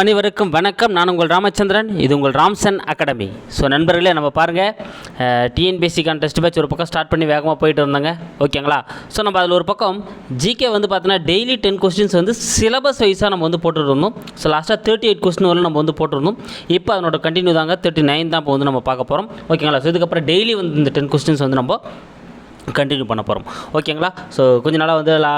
அனைவருக்கும் வணக்கம். நான் உங்கள் ராமச்சந்திரன். இது உங்கள் ராம்சன் அகாடமி. ஸோ நண்பர்களே நம்ம பாருங்கள் டிஎன்பிஎஸ்சிக்கான டெஸ்ட் பேட்ச் ஒரு பக்கம் ஸ்டார்ட் பண்ணி வேகமாக போயிட்டு இருந்தாங்க. ஓகேங்களா? ஸோ நம்ம அதில் ஒரு பக்கம் ஜிகே வந்து பார்த்தீங்கன்னா டெய்லி டென் கொஸ்டின்ஸ் வந்து சிலபஸ் வைஸாக நம்ம வந்து போட்டுருந்தோம் ஸோ லாஸ்ட்டாக தேர்ட்டி எயிட் கொஸ்டின் வரலாம் நம்ம வந்து போட்டிருந்தோம் இப்போ அதனோட கண்டினியூ தாங்க தேர்ட்டி நைன் தான் இப்போ வந்து நம்ம பார்க்க போகிறோம் ஓகேங்களா? ஸோ இதுக்கப்புறம் டெய்லி வந்து இந்த டென் கொஸ்டின்ஸ் வந்து நம்ம கண்டினியூ பண்ண போகிறோம் ஓகேங்களா ஸோ கொஞ்ச நாளாக வந்து லா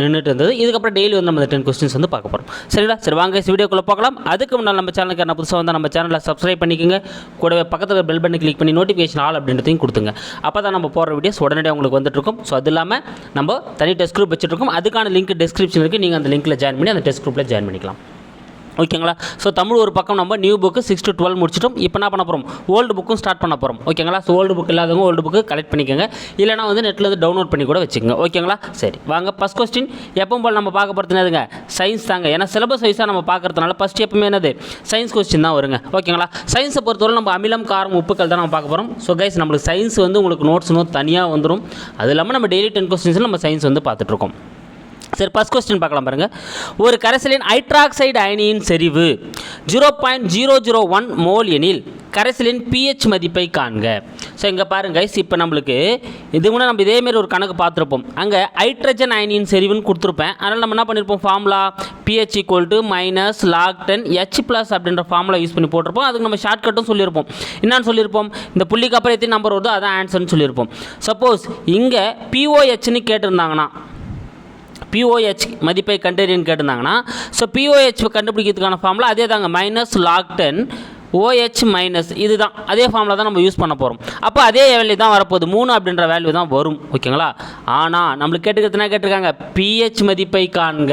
நின்றுட்டு இருந்தது. இதுக்கப்புறம் டெய்லி வந்து நம்ம டென் கொஸ்டின்ஸ் வந்து பார்க்க போகிறோம் சரிங்களா? சரி வாங்க வீடியோக்குள்ளே பார்க்கலாம் அதுக்கு முன்னால் நம்ம சேனலுக்கு நான் புதுசாக வந்து நம்ம சேனலை சப்ஸ்கிரைப் பண்ணிக்கோங்க. கூடவே பக்கத்தில் பெல் பண்ணி கிளிக் பண்ணி நோட்டிஃபிகேஷன் ஆல் அப்படின்றதையும் கொடுத்துங்க. அப்போ தான் நம்ம போகிற வீடியோஸ் உடனடியாக உங்களுக்கு வந்துட்டுருக்கும் ஸோ அது இல்லாமல் நம்ம தனி டெஸ்ட் குரூப் வச்சுருக்கோம் அதுக்கான லிங்க் டிஸ்கிரிப்ஷன் இருக்குது நீங்கள் அந்த லிங்க்கில் ஜாயின் பண்ணி அந்த டெஸ்ட் குரூப்பில் ஜாயின் பண்ணிக்கலாம். ஓகேங்களா? ஸோ தமிழ் ஒரு பக்கம் நம்ம new book six to twelve முடிச்சிட்டோம். இப்போ என்ன பண்ண போகிறோம் ஓல்டு புக்கும் ஸ்டார்ட் பண்ண போகிறோம் ஓகேங்களா? ஸோ ஓல்டு புக் இல்லாதவங்க ஓல்டு புக்கு கலெக்ட் பண்ணிக்கோங்க. இல்லைனா வந்து நெட்டில் வந்து டவுன்லோட் பண்ணி கூட வச்சுக்கோங்க. ஓகேங்களா? சரி வாங்க ஃபஸ்ட் கொஸ்டின் எப்பவும் போல் நம்ம பார்க்க போகிறது என்னதுங்க? சயின்ஸ் தாங்க. ஏன்னா சிலபஸ் வைஸாக நம்ம பார்க்கறதுனால ஃபஸ்ட் எப்பவுமே என்னது? சயின்ஸ் கொஸ்டின் தான் வருங்க. ஓகேங்களா? சயின்ஸை பொறுத்தவரை நம்ம அமிலம் காரம் உப்புக்கள் தான் நம்ம பார்க்க போகிறோம் ஸோ கைஸ் நம்மளுக்கு சயின்ஸ் வந்து உங்களுக்கு நோட்ஸ் நோட் தனியாக வந்துடும் அது இல்லாமல் நம்ம டெய்லி டென் கொஸ்டின்ஸில் நம்ம சயின்ஸ் வந்து பார்த்துட்ருக்கோம் சரி ஃபஸ்ட் கொஸ்டின் பார்க்கலாம் பாருங்கள் ஒரு கரைசலின் ஹைட்ராக்சைடு அயனியின் செறிவு zero point zero zero one mole எனில் கரைசலின் பிஹெச் மதிப்பை காண்க. ஸோ இங்கே பாருங்க கைஸ் இப்போ நம்மளுக்கு இது கூட நம்ம இதேமாரி ஒரு கணக்கு பார்த்துருப்போம். அங்கே ஹைட்ரஜன் அயனியின் செறிவுன்னு கொடுத்துருப்பேன். அதனால் நம்ம என்ன பண்ணியிருப்போம் formula pH equal to minus log ten H plus அப்படின்ற ஃபார்முலா யூஸ் பண்ணி போட்டிருப்போம். அதுக்கு நம்ம ஷார்ட்கட்டும் சொல்லியிருப்போம். என்னன்னு சொல்லியிருப்போம்? இந்த புள்ளிக்கு அப்புறம் எத்தனை நம்பர் வருதோ அதான் ஆன்சர்னு சொல்லியிருப்போம். சப்போஸ் இங்கே பிஓஹெச்னு கேட்டிருந்தாங்கன்னா பிஓஹெச் மதிப்பை கண்டறியன்னு கேட்டிருந்தாங்கன்னா ஸோ பிஓஹெச் கண்டுபிடிக்கிறதுக்கான ஃபார்முலா அதே தாங்க minus log ten OH minus இதுதான். அதே ஃபார்முலா தான் நம்ம யூஸ் பண்ண போகிறோம் அப்போ அதே வேல்யூ தான் வரப்போகுது. மூணு அப்படின்ற வேல்யூ தான் வரும். ஓகேங்களா? ஆனால் நம்மளுக்கு கேட்டுக்கிறதுனா கேட்டிருக்காங்க? பிஹெச் மதிப்பை காண்க.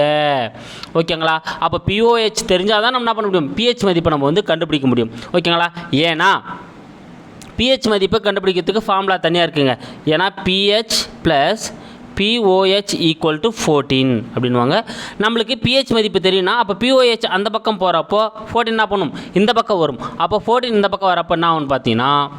ஓகேங்களா? அப்போ பிஓஹெச் தெரிஞ்சால் தான் நம்ம என்ன பண்ண முடியும்? பிஹெச் மதிப்பை நம்ம வந்து கண்டுபிடிக்க முடியும். ஓகேங்களா? ஏன்னா பிஹெச் மதிப்பை கண்டுபிடிக்கிறதுக்கு ஃபார்முலா தனியாக இருக்குங்க. ஏன்னா pH plus pOH equal to fourteen அப்படின்வாங்க நம்மளுக்கு பிஹெச் மதிப்பு தெரியும்னா அப்போ பிஓஹெச் அந்த பக்கம் போகிறப்போ ஃபோர்டீன் என்ன பண்ணும் இந்த பக்கம் வரும். அப்போ ஃபோர்டீன் இந்த பக்கம் வரப்போ என்ன ஆகும்னு பார்த்தீங்கன்னா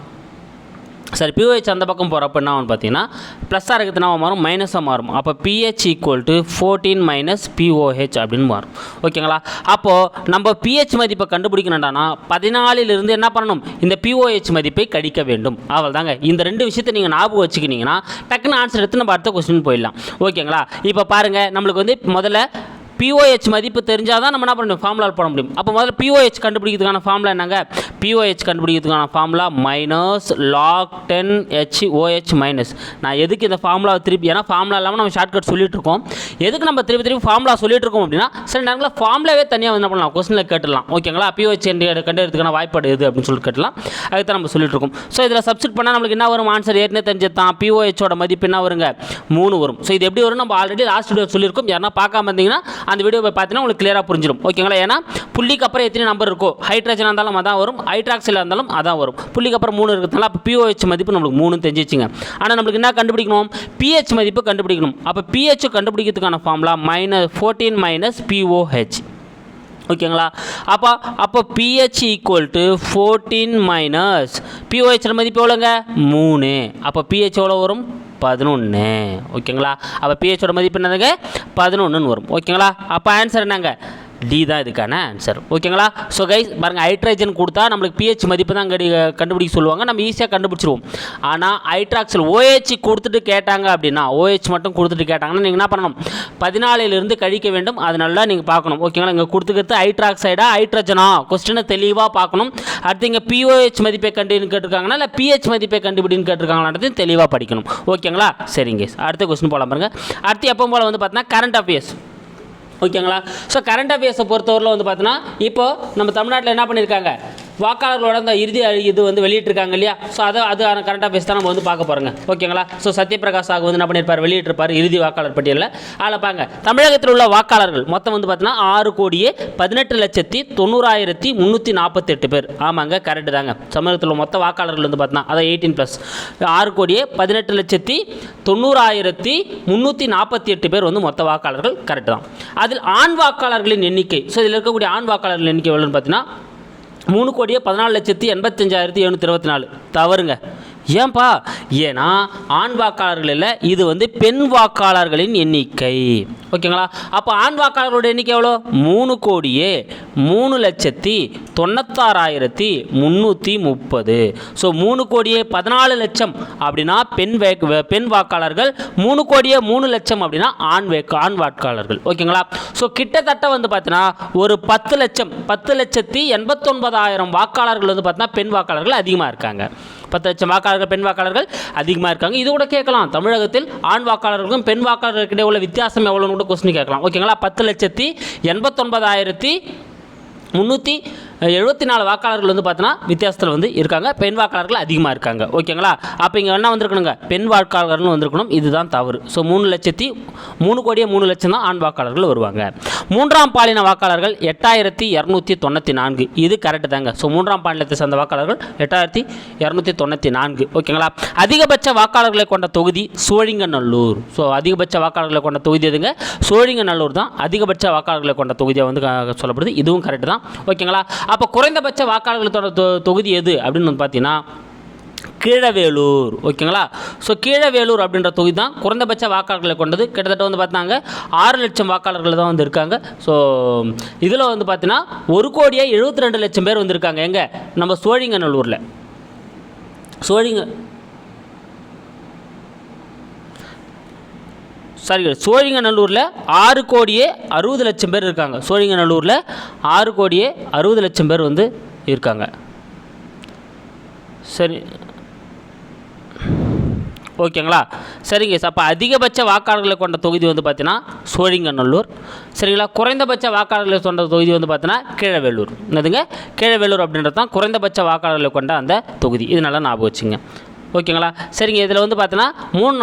சரி பிஓஹெச் அந்த பக்கம் போகிறப்ப என்ன ஆகும்னு பார்த்தீங்கன்னா ப்ளஸ்ஸாக இருக்கிறதுனா மாறும் மைனஸாக மாறும். அப்போ pH equal to fourteen minus pOH அப்படின்னு மாறும். ஓகேங்களா? அப்போது நம்ம பிஹெச் மதிப்பை கண்டுபிடிக்கணும்டானா பதினாலிலிருந்து என்ன பண்ணணும்? இந்த பிஓஹெச் மதிப்பை கடிக்க வேண்டும். அவள் தாங்க இந்த ரெண்டு விஷயத்தை நீங்கள் ஞாபகம் வச்சுக்கினீங்கன்னா டக்குன்னு ஆன்சர் எடுத்து நம்ம அடுத்த கொஸ்டின் போயிடலாம். ஓகேங்களா? இப்போ பாருங்கள் நம்மளுக்கு வந்து முதல்ல பிஓஹெச் மதிப்பு தெரிஞ்சால் தான் நம்ம என்ன பண்ணணும் ஃபார்முலா போட முடியும். அப்போ முதல்ல பிஓஹெச் கண்டுபிடிக்கிறதுக்கான ஃபார்முலா என்னங்க? POH கண்டுபிடிக்கிறதுக்கான formula minus log ten H OH minus நான் எதுக்கு இந்த ஃபார்முலா திருப்பி ஏன்னா ஃபார்முலா இல்லாமல் நம்ம ஷார்ட்கட் சொல்லிட்டு இருக்கோம் எதுக்கு நம்ம திருப்பி திருப்பி ஃபார்முலா சொல்லிட்டு இருக்கோம் அப்படின்னா சில நேரங்களில் ஃபார்முலாவே தனியாக வந்து என்ன பண்ணலாம் கொஸ்டினில் கேட்டுடலாம். ஓகேங்களா பிஓஹெச் கண்டுறதுக்கான வாய்ப்பாடு எது அப்படின்னு சொல்லி கேட்டலாம் அதுக்கு தான் நம்ம சொல்லிட்டு இருக்கோம் ஸோ இதில் சப்ஸ்டிட் பண்ணால் நம்மளுக்கு என்ன வரும்? ஆன்சர் ஏற்கனவே தெரிஞ்சது தான் பிஓஹெச்சோட மதிப்பு என்ன வருங்க? மூணு வரும். ஸோ இது எப்படி வரும் நம்ம ஆல்ரெடி லாஸ்ட் வீடியோ சொல்லியிருக்கோம். யாரா பார்க்காம இருந்தீங்கன்னா அந்த வீடியோ போய் பார்த்தீங்கன்னா உங்களுக்கு கிளியராக புரிஞ்சிடும் ஓகேங்களா ஏன்னா புள்ளிக்கு அப்புறம் எத்தனை நம்பர் இருக்கோ ஹைட்ரஜன் இருந்தாலும் அதான் வரும். ஹைட்ராக்சில் இருந்தாலும் அதான் வரும். புள்ளிக்கு அப்புறம் மூணு இருக்கிறதுனால அப்போ பிஓஹெச் மதிப்பு நம்மளுக்கு மூணு தெரிஞ்சு வச்சுங்க ஆனால் நம்மளுக்கு என்ன கண்டுபிடிக்கணும்? பிஹெச் மதிப்பு கண்டுபிடிக்கணும். அப்போ பிஹெச் கண்டுபிடிக்கிறதுக்கான formula minus fourteen minus p O H ஓகேங்களா? அப்போ அப்போ pH equal to fourteen minus p O H மதிப்பு எவ்வளோங்க? மூணு. அப்போ பிஹெச் எவ்வளோ வரும்? பதினொன்று ஓகேங்களா? அப்போ பிஹெச்சோட மதிப்பு என்னதுங்க? பதினொன்றுன்னு வரும். ஓகேங்களா? அப்போ ஆன்சர் என்னங்க? டி தான் இதுக்கான ஆன்சர் ஓகேங்களா ஸோ கைஸ் பாருங்கள் ஹைட்ரஜன் கொடுத்தா நம்மளுக்கு பிஹெச் மதிப்பு தான் கடி கண்டுபிடிக்க சொல்லுவாங்க. நம்ம ஈஸியாக கண்டுபிடிச்சிருவோம். ஆனால் ஹைட்ராக்சல் ஓஹெச் கொடுத்துட்டு கேட்டாங்க அப்படின்னா ஓஹெச் மட்டும் கொடுத்துட்டு கேட்டாங்கன்னா நீங்கள் என்ன பண்ணணும்? பதினாலிலிருந்து கழிக்க வேண்டும். அது நல்லா நீங்கள் பார்க்கணும். ஓகேங்களா இங்கே கொடுத்துக்கிறது ஹைட்ராக்சைடா ஹைட்ரஜனா கொஸ்டினை தெளிவாக பார்க்கணும். அடுத்து இங்கே பிஓஹெச் மதிப்பை கண்டு கேட்டிருக்காங்கன்னா இல்லை பிஹெச் மதிப்பை கண்டுபிடின்னு கேட்டிருக்காங்களான்றது தெளிவாக படிக்கணும். ஓகேங்களா சரிங்க அடுத்த கொஸ்டின் போகலாம் பாருங்கள் அடுத்து எப்போ போல் வந்து பார்த்தீங்கன்னா கரண்ட் அஃபேர்ஸ் ஓகேங்களா? ஸோ கரண்ட் அஃபேர்ஸை பொறுத்தவரையில் வந்து பார்த்தோன்னா இப்போ நம்ம தமிழ்நாட்டில் என்ன பண்ணியிருக்காங்க வாக்காளர்களோட அந்த இறுதி இது வந்து வெளியிட்டிருக்காங்க இல்லையா? ஸோ அதை அதுக்கான கரண்ட் அஃபேர்ஸ் தான் நம்ம வந்து பார்க்க போகிறோங்க ஓகேங்களா ஸோ சத்யபிரகாஷ் சாகு வந்து என்ன பண்ணியிருப்பார்? வெளியிட்டிருப்பார் இறுதி வாக்காளர் பட்டியலில். அதில் பாங்க தமிழகத்தில் உள்ள வாக்காளர்கள் மொத்தம் வந்து பார்த்தீங்கன்னா ஆறு கோடியே பதினெட்டு லட்சத்தி தொண்ணூறாயிரத்தி முந்நூற்றி நாற்பத்தெட்டு பேர். ஆமாங்க கரெக்டு தாங்க. தமிழகத்தில் மொத்த வாக்காளர்கள் வந்து பார்த்தீங்கன்னா அதான் எயிட்டீன் ப்ளஸ் ஆறு கோடியே பதினெட்டு லட்சத்தி தொண்ணூறாயிரத்தி முந்நூற்றி நாற்பத்தி எட்டு பேர் வந்து மொத்த வாக்காளர்கள் கரெக்டு தான். அதில் ஆண் வாக்காளர்களின் எண்ணிக்கை ஸோ இதில் இருக்கக்கூடிய ஆண் வாக்காளர்கள் எண்ணிக்கை எவ்வளோன்னு பார்த்தீங்கன்னா மூணு கோடியே பதினாலு லட்சத்தி எண்பத்தஞ்சாயிரத்தி எழுநூற்றி இருபத்தி நாலு. தவறுங்க. ஏன்பா? ஏன்னா ஆண் வாக்காளர்களில் இது வந்து பெண் வாக்காளர்களின் எண்ணிக்கை. ஓகேங்களா? அப்போ ஆண் வாக்காளர்களோட எண்ணிக்கை எவ்வளோ? மூணு கோடியே மூணு லட்சத்தி தொண்ணூத்தாறாயிரத்தி முந்நூற்றி முப்பது. ஸோ மூணு கோடியே பதினாலு லட்சம் அப்படின்னா பெண் வே- பெண் வாக்காளர்கள் மூணு கோடியே மூணு லட்சம் அப்படின்னா ஆண் வே ஆண் வாக்காளர்கள். ஓகேங்களா? ஸோ கிட்டத்தட்ட வந்து பார்த்தீங்கன்னா ஒரு பத்து லட்சம் பத்து லட்சத்தி எண்பத்தொன்பதாயிரம் வாக்காளர்கள் வந்து பார்த்தீங்கன்னா பெண் வாக்காளர்கள் அதிகமாக இருக்காங்க. பத்து லட்சம் வாக்காளர்கள் பெண் வாக்காளர்கள் அதிகமாக இருக்காங்க. இது கூட கேட்கலாம். தமிழகத்தில் ஆண் வாக்காளர்களுக்கும் பெண் வாக்காளர்களுக்கிடையே உள்ள வித்தியாசம் எவ்வளோன்னு கூட கொஸ்டின் கேட்கலாம். ஓகேங்களா பத்து லட்சத்தி எண்பத்தொன்பதாயிரத்தி முந்நூற்றி எழுபத்தி நாலு வாக்காளர்கள் வந்து பார்த்தீங்கன்னா வித்தியாசத்தில் வந்து இருக்காங்க. பெண் வாக்காளர்கள் அதிகமாக இருக்காங்க. ஓகேங்களா? அப்போ இங்கே என்ன வந்திருக்கணுங்க? பெண் வாக்காளர்கள்னு வந்திருக்கணும். இதுதான் தவறு. ஸோ மூணு லட்சத்தி மூணு கோடியே மூணு லட்சம் தான் ஆண் வாக்காளர்கள் வருவாங்க. மூன்றாம் பாலின வாக்காளர்கள் எட்டாயிரத்தி இரநூத்தி தொண்ணூற்றி நான்கு. இது கரெக்டு தாங்க. ஸோ மூன்றாம் பாலினத்தை சேர்ந்த வாக்காளர்கள் எட்டாயிரத்தி இரநூத்தி தொண்ணூற்றி நான்கு. ஓகேங்களா? அதிகபட்ச வாக்காளர்களை கொண்ட தொகுதி சோழிங்கநல்லூர். ஸோ அதிகபட்ச வாக்காளர்களை கொண்ட தொகுதி எதுங்க? சோழிங்கநல்லூர் தான் அதிகபட்ச வாக்காளர்களை கொண்ட தொகுதியாக வந்து சொல்லப்படுது. இதுவும் கரெக்டு தான். ஓகேங்களா? அப்போ குறைந்தபட்ச வாக்காளர்களோட தொ- தொகுதி எது அப்படின்னு வந்து பார்த்தீங்கன்னா கீழவேலூர். ஓகேங்களா? ஸோ கீழவேலூர் அப்படின்ற தொகுதி தான் குறைந்தபட்ச வாக்காளர்களை கொண்டது. கிட்டத்தட்ட வந்து பார்த்தாங்க ஆறு லட்சம் வாக்காளர்கள் தான் வந்து இருக்காங்க. ஸோ இதில் வந்து பார்த்தீங்கன்னா ஒரு கோடியே எழுபத்தி ரெண்டு லட்சம் பேர் வந்திருக்காங்க எங்கே? நம்ம சோழிங்கநல்லூரில். சோழிங்க சாரி சோழிங்கநல்லூரில் ஆறு கோடியே அறுபது லட்சம் பேர் இருக்காங்க. சோழிங்கநல்லூரில் ஆறு கோடியே அறுபது லட்சம் பேர் வந்து இருக்காங்க. சரி. ஓகேங்களா? சரிங்க சார் அப்போ அதிகபட்ச வாக்காளர்களை கொண்ட தொகுதி வந்து பார்த்தீங்கன்னா சோழிங்கநல்லூர். சரிங்களா? குறைந்தபட்ச வாக்காளர்களை கொண்ட தொகுதி வந்து பார்த்தீங்கன்னா கீழவேலூர். என்னதுங்க? கீழவேலூர் அப்படின்றது தான் குறைந்தபட்ச வாக்காளர்களை கொண்ட அந்த தொகுதி. இது நல்லா ஞாபகம் வச்சுங்க. ஓகேங்களா? சரிங்க. இதில் வந்து பார்த்தீங்கன்னா மூணு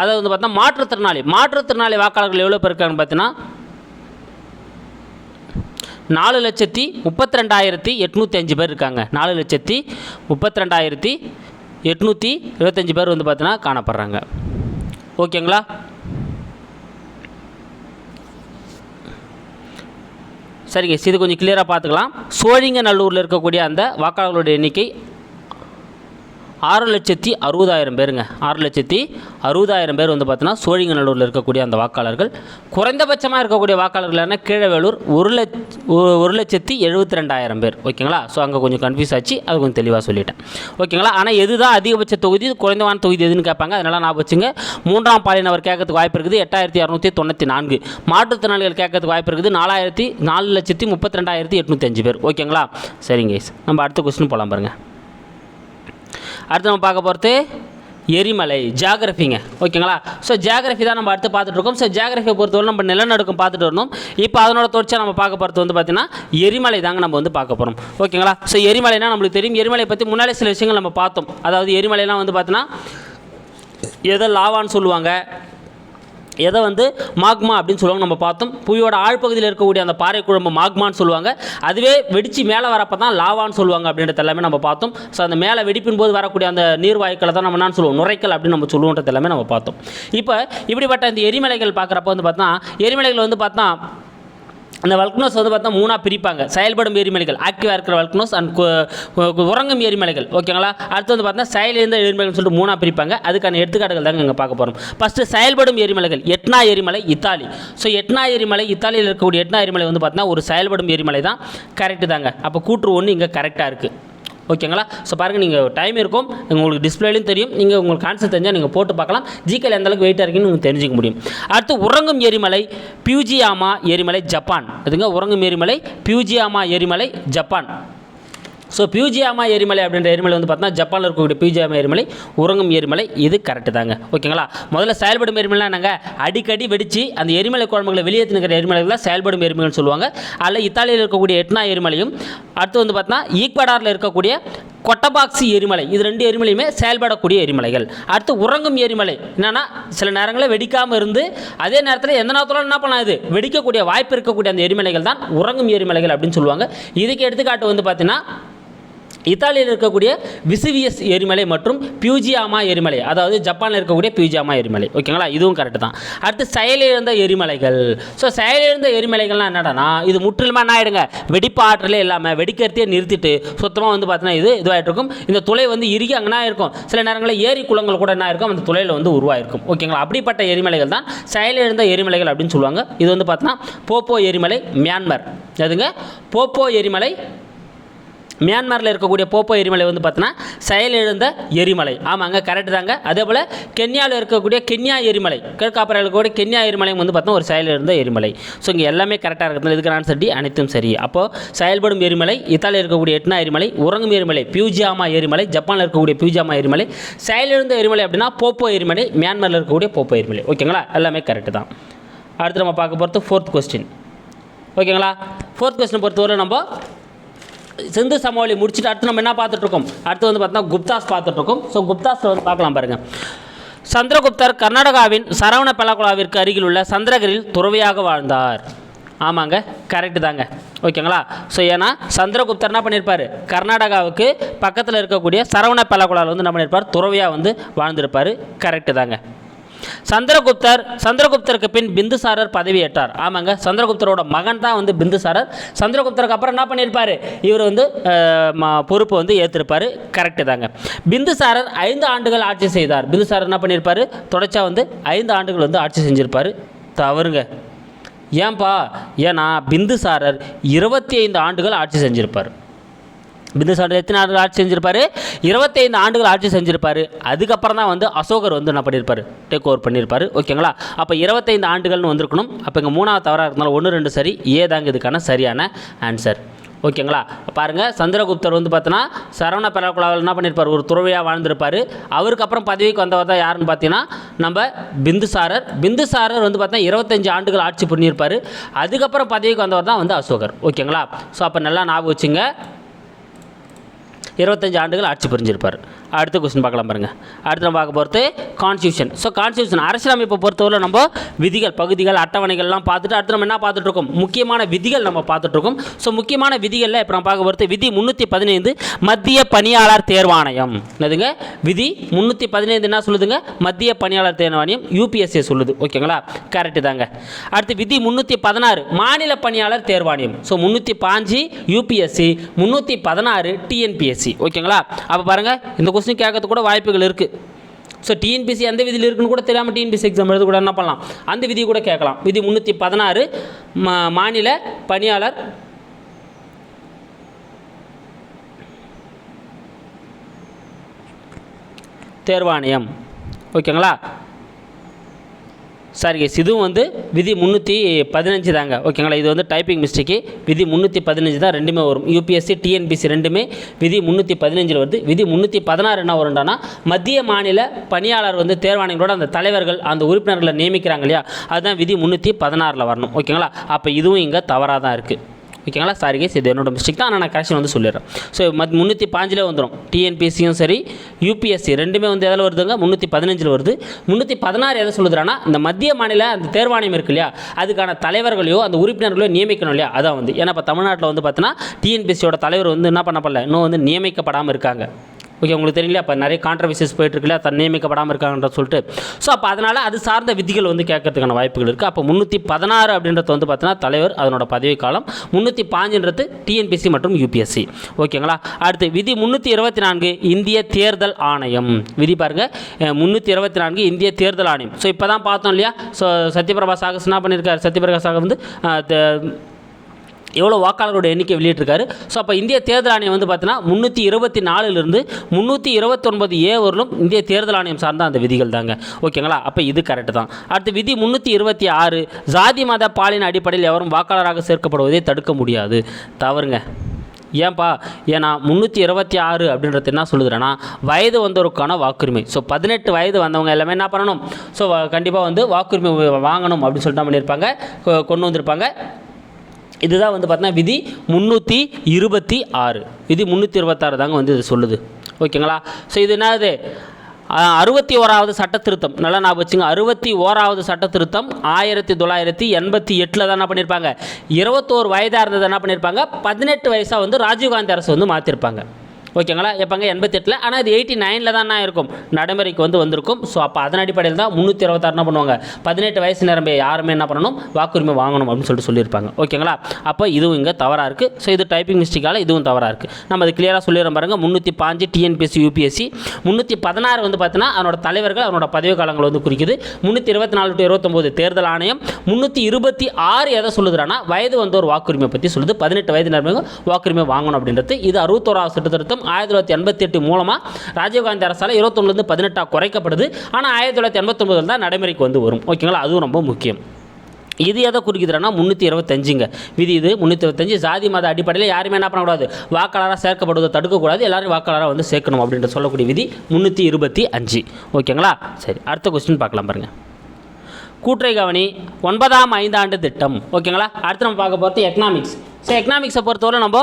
அதாவது வந்து பார்த்தா மாற்றுத்திறனாளி. மாற்றுத்திறனாளி வாக்காளர்கள் எவ்வளோ பேர் இருக்காங்கன்னு பார்த்தீங்கன்னா நாலு லட்சத்தி முப்பத்தி ரெண்டாயிரத்தி எட்நூற்றி அஞ்சு பேர் இருக்காங்க. நாலு லட்சத்தி முப்பத்தி ரெண்டாயிரத்தி எட்நூற்றி இருபத்தஞ்சி பேர் வந்து பார்த்தீங்கன்னா காணப்படுறாங்க. ஓகேங்களா? சரிங்க இது கொஞ்சம் கிளியராக பார்த்துக்கலாம். சோழிங்கநல்லூரில் இருக்கக்கூடிய அந்த வாக்காளர்களுடைய எண்ணிக்கை ஆறு லட்சத்தி அறுபதாயிரம் பேருங்க. ஆறு லட்சத்தி அறுபதாயிரம் பேர் வந்து பார்த்தீங்கன்னா சோழிங்கநல்லூரில் இருக்கக்கூடிய அந்த வாக்காளர்கள். குறைந்தபட்சமாக இருக்கக்கூடிய வாக்காளர்கள் கீழவேலூர் ஒரு லட்ச ஒரு- லட்சத்தி எழுபத்தி ரெண்டாயிரம் பேர். ஓகேங்களா? ஸோ அங்கே கொஞ்சம் கன்ஃபியூஸ் ஆச்சு. அது கொஞ்சம் தெளிவாக சொல்லிட்டேன். ஓகேங்களா? ஆனால் எதுதான் அதிகபட்ச தொகுதி? குறைந்தவான தொகுதி எதுன்னு கேட்பாங்க. அதனால் நான் வச்சுங்க. மூன்றாம் பாலினவர் கேட்கறதுக்கு வாய்ப்பு இருக்குது. எட்டாயிரத்தி இரநூத்தி தொண்ணூற்றி நான்கு. மாற்றுத்திறனாளிகள் கேட்கறதுக்கு வாய்ப்பு இருக்குது. நாலாயிரத்தி நாலு லட்சத்தி முப்பத்தி ரெண்டாயிரத்தி எட்நூற்றி அஞ்சு பேர். ஓகேங்களா? சரிங்க நம்ம அடுத்த கொஸ்டின் போகலாம் பாருங்கள் அடுத்து நம்ம பார்க்க போகிறது எரிமலை ஜியாகிரஃபிங்க ஓகேங்களா? ஸோ ஜியாகிரஃபி தான் நம்ம அடுத்து பார்த்துட்டு இருக்கோம். ஸோ ஜியாகிரஃபியை பொறுத்தவரை நம்ம நிலநடுக்கம் பார்த்துட்டு வரணும். இப்போ அதனோட தொடர்ச்சியாக நம்ம பார்க்க போகிறது வந்து பார்த்தீங்கன்னா எரிமலை தாங்க நம்ம வந்து பார்க்க போகிறோம் ஓகேங்களா? ஸோ எரிமலைனா நம்மளுக்கு தெரியும். எரிமலை பற்றி முன்னாலே சில விஷயங்கள் நம்ம பார்த்தோம். அதாவது எரிமலைலாம் வந்து பார்த்தீங்கன்னா எதோ லாவான்னு சொல்லுவாங்க. எதை வந்து மாக்மா அப்படின்னு சொல்லுவாங்க நம்ம பார்த்தோம். புவியோட ஆழ்பகுதியில் இருக்கக்கூடிய அந்த பாறை குழம்பு மாக்மான்னு சொல்லுவாங்க. அதுவே வெடித்து மேலே வரப்போ தான் லாவான்னு சொல்லுவாங்க அப்படின்றது எல்லாமே நம்ம பார்த்தோம். ஸோ அந்த மேலே வெடிப்பின் போது வரக்கூடிய அந்த நீர்வாய்க்களை தான் நம்ம என்ன சொல்லுவோம்? நுரைக்கல் அப்படின்னு நம்ம சொல்லுவோன்றது எல்லாமே நம்ம பார்த்தோம். இப்போ இப்படிப்பட்ட இந்த எரிமலைகள் பார்க்குறப்ப வந்து பார்த்தா எரிமலைகள் வந்து பார்த்தா அந்த வல்க்னோஸ் வந்து பார்த்தா மூணாக பிரிப்பாங்க. செயல்படும் எரிமலைகள் ஆக்டிவாக இருக்கிற வல்க்னோஸ் அண்ட் உறங்கும் எரிமலைகள். ஓகேங்களா அடுத்து வந்து பார்த்தா செயலிருந்த எரிமலைகள் சொல்லிட்டு மூணாக பிரிப்பாங்க. அதுக்கான எடுத்துக்காட்டுகள் தாங்க இங்கே பார்க்க போகிறோம் ஃபஸ்ட்டு செயல்படும் எரிமலைகள் எட்னா எரிமலை இத்தாலி. ஸோ எட்னா எரிமலை இத்தாலியில் இருக்கக்கூடிய எட்னா எரிமலை வந்து பார்த்தீங்கன்னா ஒரு செயல்படும் எரிமலை தான் கரெக்டு தாங்க. அப்போ கூற்று ஒன்று இங்கே கரெக்டாக இருக்குது ஓகேங்களா? ஸோ பாருங்கள் நீங்கள் டைம் இருக்கும். உங்களுக்கு டிஸ்பிளேலையும் தெரியும். நீங்கள் உங்களுக்கு ஆன்சர் தெரிஞ்சால் நீங்கள் போட்டு பார்க்கலாம். ஜிகேல எந்த அளவுக்கு வெயிட்டாக இருக்குன்னு நீங்கள் தெரிஞ்சிக்க முடியும். அடுத்து உறங்கும் எரிமலை பியூஜியாமா எரிமலை ஜப்பான் இதுங்க உறங்கும் எரிமலை பியூஜியாமா எரிமலை ஜப்பான் ஸோ பியூஜியாமா எரிமலை அப்படின்ற எரிமலை வந்து பார்த்தீங்கன்னா ஜப்பானில் இருக்கக்கூடிய பியூஜியாமா எரிமலை உறங்கும் எரிமலை இது கரெக்டு தாங்க. ஓகேங்களா முதல்ல செயல்படும் எரிமலை என்னங்க? அடிக்கடி வெடித்து அந்த எரிமலை குழம்புகளை வெளியேற்றி நிற்கிற எரிமலைகளை செயல்படும் எரிமலைன்னு சொல்லுவாங்க. அதில் இத்தாலியில் இருக்கக்கூடிய எட்னா எரிமலையும் அடுத்து வந்து பார்த்தீங்கன்னா ஈக்வடாரில் இருக்கக்கூடிய கொட்டபாக்சி எரிமலை இது ரெண்டு எரிமலையுமே செயல்படக்கூடிய எரிமலைகள். அடுத்து உறங்கும் எரிமலை என்னன்னா சில நேரங்களில் வெடிக்காமல் இருந்து அதே நேரத்தில் எந்த நேரத்தில் என்ன பண்ணலாம் இது? வெடிக்கக்கூடிய வாய்ப்பு இருக்கக்கூடிய அந்த எரிமலைகள் தான் உறங்கும் எரிமலைகள் அப்படின்னு சொல்லுவாங்க. இதுக்கு எடுத்துக்காட்டு வந்து பார்த்தீங்கன்னா இத்தாலியில் இருக்கக்கூடிய விசுவியஸ் எரிமலை மற்றும் பியூஜியாமா எரிமலை அதாவது ஜப்பானில் இருக்கக்கூடிய பியூஜியாமா எரிமலை. ஓகேங்களா இதுவும் கரெக்டு தான். அடுத்து செயலிழந்த எரிமலைகள். ஸோ செயலிழந்த எரிமலைகள்லாம் என்னடானா இது முற்றிலுமாக என்ன ஆகிடுங்க வெடிப்பு ஆற்றலே இல்லாமல் வெடிக்கிறதையே நிறுத்திட்டு சுத்தமாக வந்து பார்த்தீங்கன்னா இது இதுவாகிட்டு இருக்கும் இந்த துளை வந்து இறுகி அங்கே என்ன இருக்கும். சில நேரங்களில் ஏரி குளங்கள் கூட என்ன இருக்கும் அந்த துளையில் வந்து உருவாயிருக்கும். ஓகேங்களா அப்படிப்பட்ட எரிமலைகள் தான் செயலிழந்த எரிமலைகள் அப்படின்னு சொல்லுவாங்க. இது வந்து பார்த்தீங்கன்னா போப்போ எரிமலை மியான்மர். எதுங்க? போப்போ எரிமலை மியான்மரில் இருக்கக்கூடிய போப்போ எரிமலை வந்து பார்த்தீங்கன்னா செயலிழந்த எரிமலை. ஆமாங்க கரெக்டு தாங்க. அதே போல் கென்யாவில் இருக்கக்கூடிய கென்யா எரிமலை கிழக்காப்பறையில் கூட கென்யா எரிமலையும் வந்து பார்த்தோன்னா ஒரு செயலிழந்த எரிமலை. ஸோ இங்கே எல்லாமே கரெக்டாக இருக்கிறது இதுக்கு ஆன்சர் டி அனைத்தும் சரி. அப்போது செயல்படும் எரிமலை இத்தாலியில் இருக்கக்கூடிய எட்னா எரிமலை உறங்கும் எரிமலை பியூஜியாமா எரிமலை ஜப்பானில் இருக்கக்கூடிய பியூஜியாமா எரிமலை செயலிழந்த எரிமலை அப்படின்னா போப்போ எரிமலை மியான்மரில் இருக்கக்கூடிய போப்போ எரிமலை. ஓகேங்களா? எல்லாமே கரெக்டு தான். அடுத்து நம்ம பார்க்க போகிறது ஃபோர்த் கொஸ்டின் ஓகேங்களா? ஃபோர்த் கொஸ்டின் பொறுத்தவரை நம்ம சிந்து சமவெளி முடிச்சுட்டு அடுத்து நம்ம என்ன பார்த்துட்ருக்கோம்? அடுத்து வந்து பார்த்தோம்னா குப்தாஸ் பார்த்துட்ருக்கோம். ஸோ குப்தாஸில் வந்து பார்க்கலாம் பாருங்கள் சந்திரகுப்தர் கர்நாடகாவின் சரவண பலகுலாவிற்கு அருகில் உள்ள சந்திரகிரியில் துறவியாக வாழ்ந்தார். ஆமாங்க கரெக்டு தாங்க. ஓகேங்களா ஸோ ஏன்னா சந்திரகுப்தர் என்ன பண்ணியிருப்பார் கர்நாடகாவுக்கு பக்கத்தில் இருக்கக்கூடிய சரவண பலகுலாவில் வந்து என்ன பண்ணியிருப்பார் துறவியாக வந்து வாழ்ந்திருப்பார். கரெக்டு தாங்க. சந்திரகுப்தர் சந்திரகுப்தருக்கு பின் பிந்துசாரர் பதவியேற்றார். ஆமாங்க சந்திரகுப்தரோட மகன் தான் வந்து பிந்துசாரர். சந்திரகுப்தருக்கு அப்புறம் என்ன பண்ணியிருப்பார்? இவர் வந்து ம- பொறுப்பு வந்து ஏற்றிருப்பார் கரெக்டு தாங்க. பிந்துசாரர் ஐந்து ஆண்டுகள் ஆட்சி செய்தார். பிந்துசாரர் என்ன பண்ணியிருப்பார்? தொடர்ச்சியாக வந்து ஐந்து ஆண்டுகள் வந்து ஆட்சி செஞ்சுருப்பார். தவறுங்க. ஏன்பா? ஏன்னா பிந்துசாரர் இருபத்தி ஐந்து ஆண்டுகள் ஆட்சி செஞ்சுருப்பார். பிந்துசாரர் எத்தனை ஆண்டுகள் ஆட்சி செஞ்சிருப்பாரு? இருபத்தைந்து ஆண்டுகள் ஆட்சி செஞ்சிருப்பார். அதுக்கப்புறம் தான் வந்து அசோகர் வந்து என்ன பண்ணியிருப்பார் டேக் ஓவர் பண்ணியிருப்பாரு ஓகேங்களா அப்போ இருபத்தைந்து ஆண்டுகள்னு வந்திருக்கணும். அப்போ இங்கே மூணாவது தவறாக இருந்தாலும் ஒன்று ரெண்டு சரி ஏதாங்க இதுக்கான சரியான ஆன்சர் ஓகேங்களா பாருங்கள் சந்திரகுப்தர் வந்து பார்த்தோன்னா சரவண பெரகுலாவில் என்ன பண்ணியிருப்பார் ஒரு துறவியாக வாழ்ந்திருப்பார். அவருக்கு அப்புறம் பதவிக்கு வந்தவர் தான் யாருன்னு பார்த்தீங்கன்னா நம்ம பிந்துசாரர். பிந்துசாரர் வந்து பார்த்தா இருபத்தஞ்சு ஆண்டுகள் ஆட்சி பண்ணியிருப்பார் அதுக்கப்புறம் பதவிக்கு வந்தவர் தான் வந்து அசோகர். ஓகேங்களா ஸோ அப்போ நல்லா ஞாபகம் வச்சுங்க. இருபத்தஞ்சு ஆண்டுகள் ஆட்சி புரிஞ்சிருப்பார். அடுத்த கொஸ்டின் பார்க்கலாம் பாருங்கள் அடுத்து நம்ம பார்க்க போகிறது கான்ஸ்டியூஷன் ஸோ கான்ஸ்டியூஷன் அரசியலமைப்பை பொறுத்தவரை நம்ம விதிகள் பகுதிகள் அட்டவணைகள்லாம் பார்த்துட்டு அடுத்து நம்ம என்ன பார்த்துட்ருக்கோம் முக்கியமான விதிகள் நம்ம பார்த்துட்ருக்கோம் ஸோ முக்கியமான விதிகளில் இப்போ நம்ம பார்க்க போகிறது விதி முந்நூற்றி பதினைந்து மத்திய பணியாளர் தேர்வாணையம். என்னதுங்க? விதி முந்நூற்றி பதினைந்து என்ன சொல்லுதுங்க? மத்திய பணியாளர் தேர்வாணையம் யூபிஎஸ்ஏ சொல்லுது. ஓகேங்களா? கரெக்டு தாங்க. அடுத்து விதி முந்நூற்றி பதினாறு மாநில பணியாளர் தேர்வாணையம். ஸோ முந்நூற்றி பாஞ்சு யூபிஎஸ்சி முந்நூற்றி பதினாறு டிஎன்பிஎஸ்சி ஓகேங்களா? அப்போ பாருங்கள் இந்த கொஸ்டின் கேட்கறது கூட வாய்ப்புகள் இருக்குது ஸோ டிஎன்பிசி எந்த விதியில் இருக்குன்னு கூட தெரியாமல் டிஎன்பிசி எக்ஸாம் எழுத கூட என்ன பண்ணலாம்? அந்த விதி கூட கேட்கலாம். விதி முந்நூற்றி பதினாறு மா மாநில பணியாளர் தேர்வாணையம். ஓகேங்களா சாரி கேஸ் இதுவும் வந்து விதி முந்நூற்றி பதினஞ்சு தாங்க. ஓகேங்களா இது வந்து டைப்பிங் மிஸ்டேக்கு விதி முந்நூற்றி பதினஞ்சு தான் ரெண்டுமே வரும். யூபிஎஸ்சி டிஎன்பிசி ரெண்டுமே விதி முந்நூற்றி பதினஞ்சில் வருது. விதி முந்நூற்றி பதினாறு என்ன வரும்டானா மத்திய மாநில பணியாளர் வந்து தேர்வாணையங்களோட அந்த தலைவர்கள் அந்த உறுப்பினர்களை நியமிக்கிறாங்க இல்லையா? அதுதான் விதி முந்நூற்றி பதினாறில் வரணும். ஓகேங்களா அப்போ இதுவும் இங்கே தவறாக தான் இருக்குது ஓகேங்களா? சாரி கேஸ் இது என்னோட மிஸ்டேக் தான். ஆனால் நான் கரெக்ஷன் வந்து சொல்லிடுறேன். ஸோ மத் முந்நூற்றி பாஞ்சில் வந்துடும் டிஎன்பிஎஸ்சியும் சரி யூபிஎஸ்சி ரெண்டுமே வந்து எதில் வருதுங்க? முந்நூற்றி பதினஞ்சில் வருது. முந்நூற்றி பதினாறு எதை சொல்லுதுன்னா இந்த மத்திய மாநில அந்த தேர்வாணையம் இருக்கு இல்லையா? அதுக்கான தலைவர்களையோ அந்த உறுப்பினர்களையோ நியமிக்கணும் இல்லையா? அதான் வந்து. ஏன்னா இப்போ தமிழ்நாட்டில் வந்து பார்த்தீங்கன்னா டிஎன்பிஎஸ்சியோட தலைவர் வந்து என்ன பண்ணப்படல? இன்னும் வந்து நியமிக்கப்படாமல் இருக்காங்க. ஓகே உங்களுக்கு தெரியல அப்போ நிறைய கான்ட்ரவர்சிஸ் போயிட்டுருக்குல்ல தன் நியமிக்கப்படாமல் இருக்காங்கன்ற சொல்லிட்டு. ஸோ அப்போ அதனால் அது சார்ந்த விதிகள் வந்து கேட்கறதுக்கான வாய்ப்புகள் இருக்குது அப்போ முந்நூற்றி பதினாறு அப்படின்றது வந்து பார்த்தீங்கன்னா தலைவர் அதனோட பதவி காலம் முந்நூற்றி பாஞ்சுன்றது டிஎன்பிசி மற்றும் யூபிஎஸ்சி ஓகேங்களா? அடுத்து விதி முந்நூற்றி இருபத்தி நான்கு இந்திய தேர்தல் ஆணையம். விதி பாருங்கள் முந்நூற்றி இருபத்தி நான்கு இந்திய தேர்தல் ஆணையம். ஸோ இப்போ தான் பார்த்தோம் இல்லையா? ஸோ சத்யபிரபா சாகஸ் என்ன பண்ணியிருக்காரு சத்யபிரகாஷ் சாகர் வந்து எவ்வளோ வாக்காளர்களோட எண்ணிக்கை வெளியிட்டிருக்காரு. ஸோ அப்போ இந்திய தேர்தல் ஆணையம் வந்து பார்த்தீங்கன்னா முந்நூற்றி இருபத்தி நாலுலேருந்து முந்நூற்றி இருபத்தொன்பது ஏ வரலும் இந்திய தேர்தல் ஆணையம் சார்ந்த அந்த விதிகள் தாங்க ஓகேங்களா அப்போ இது கரெக்டு தான். அடுத்து விதி முந்நூற்றி இருபத்தி ஆறு ஜாதி மத பாலின அடிப்படையில் எவரும் வாக்காளராக சேர்க்கப்படுவதை தடுக்க முடியாது. தவறுங்க. ஏன்பா? ஏன்னா முந்நூற்றி இருபத்தி ஆறு அப்படின்றது என்ன சொல்லுதுன்னா வயது வந்தவருக்கான வாக்குரிமை. ஸோ பதினெட்டு வயது வந்தவங்க எல்லாமே என்ன பண்ணணும்? ஸோ கண்டிப்பாக வந்து வாக்குரிமை வாங்கணும் அப்படின்னு சொல்லிட்டு பண்ணியிருப்பாங்க கொ- கொண்டு வந்திருப்பாங்க. இதுதான் வந்து பார்த்தீங்கன்னா விதி முந்நூற்றி இருபத்தி ஆறு. விதி முந்நூற்றி இருபத்தாறு தாங்க வந்து இது சொல்லுது. ஓகேங்களா? ஸோ இது என்னது? அறுபத்தி ஓராவது சட்ட திருத்தம் நல்லா நான் வச்சுங்க. அறுபத்தி ஓராவது சட்ட திருத்தம் ஆயிரத்தி தொள்ளாயிரத்தி எண்பத்தி எட்டில் தான் என்ன பண்ணியிருப்பாங்க இருபத்தோரு வயதாக இருந்தது என்ன பண்ணியிருப்பாங்க பதினெட்டு வயசாக வந்து ராஜீவ்காந்தி அரசு வந்து மாற்றிருப்பாங்க ஓகேங்களா? எப்போங்க எண்பத்தெட்டில். ஆனால் இது எயிட்டி நைனில் தான் இருக்கும் நடைமுறைக்கு வந்து வந்திருக்கும். ஸோ அப்போ அதன் அடிப்படையில் தான் முந்நூற்றி இருபத்தாறு என்ன பண்ணுவாங்க? பதினெட்டு வயசு நிரம்பிய யாருமே என்ன பண்ணணும்? வாக்குரிமை வாங்கணும் அப்படின்னு சொல்லிட்டு சொல்லியிருப்பாங்க. ஓகேங்களா? அப்போ இதுவும் இங்கே தவறாக இருக்குது ஸோ இது டைப்பிங் மிஸ்டேக்கால் இதுவும் தவறாக இருக்குது நம்ம அது கிளியராக சொல்லிடுறோம் பாருங்கள் முந்நூற்றி பாஞ்சு டிஎன்பிஎஸ்சி யூபிஎஸ்சி முந்நூற்றி பதினாறு வந்து பார்த்தீங்கன்னா அதனோட தலைவர்கள் அதனோட பதவி காலங்கள் வந்து குறிக்குது. முந்நூற்றி இருபத்தி நாலு டு இருபத்தொம்போது தேர்தல் ஆணையம். முந்நூற்றி இருபத்தி ஆறு எதை சொல்லுதுன்னா வயது வந்து ஒரு வாக்குரிமை பற்றி சொல்லுது. பதினெட்டு வயது நிரம்பியவங்க வாக்குரிமை வாங்கணும் அப்படின்றது. இது அறுபத்தோராவது சட்ட திருத்தம் ஆயிரத்தி தொள்ளாயிரத்தி எண்பத்தி எட்டு மூலமாக ராஜீவ்காந்தி அரசால் இருபத்தொன்னுலேருந்து பதினெட்டாக குறைக்கப்படுது. ஆனால் ஆயிரத்தி தொள்ளாயிரத்தி எண்பத்தொம்பதில் தான் நடைமுறைக்கு வந்து வரும். ஓகேங்களா? அதுவும் ரொம்ப முக்கியம். இது எதை குறிக்குதுன்னா முந்நூற்றி இருபத்தஞ்சுங்க. விதி இது முந்நூற்றி இருபத்தஞ்சு. ஜாதி மத அடிப்படையில் யாருமே என்ன பண்ணக்கூடாது? வாக்காளராக சேர்க்கப்படுவதை தடுக்கக்கூடாது. எல்லாரும் வாக்காளராக வந்து சேர்க்கணும் அப்படின்ற சொல்லக்கூடிய விதி முந்நூற்றி இருபத்தி அஞ்சு. ஓகேங்களா? சரி அடுத்த கொஸ்டின் பார்க்கலாம் பாருங்கள் கூற்றை கவனி ஒன்பதாம் ஐந்தாண்டு திட்டம். ஓகேங்களா? அடுத்து நம்ம பார்க்க போகிறது எக்கனாமிக்ஸ் ஸோ எக்கனாமிக்ஸை பொறுத்தவரை நம்ம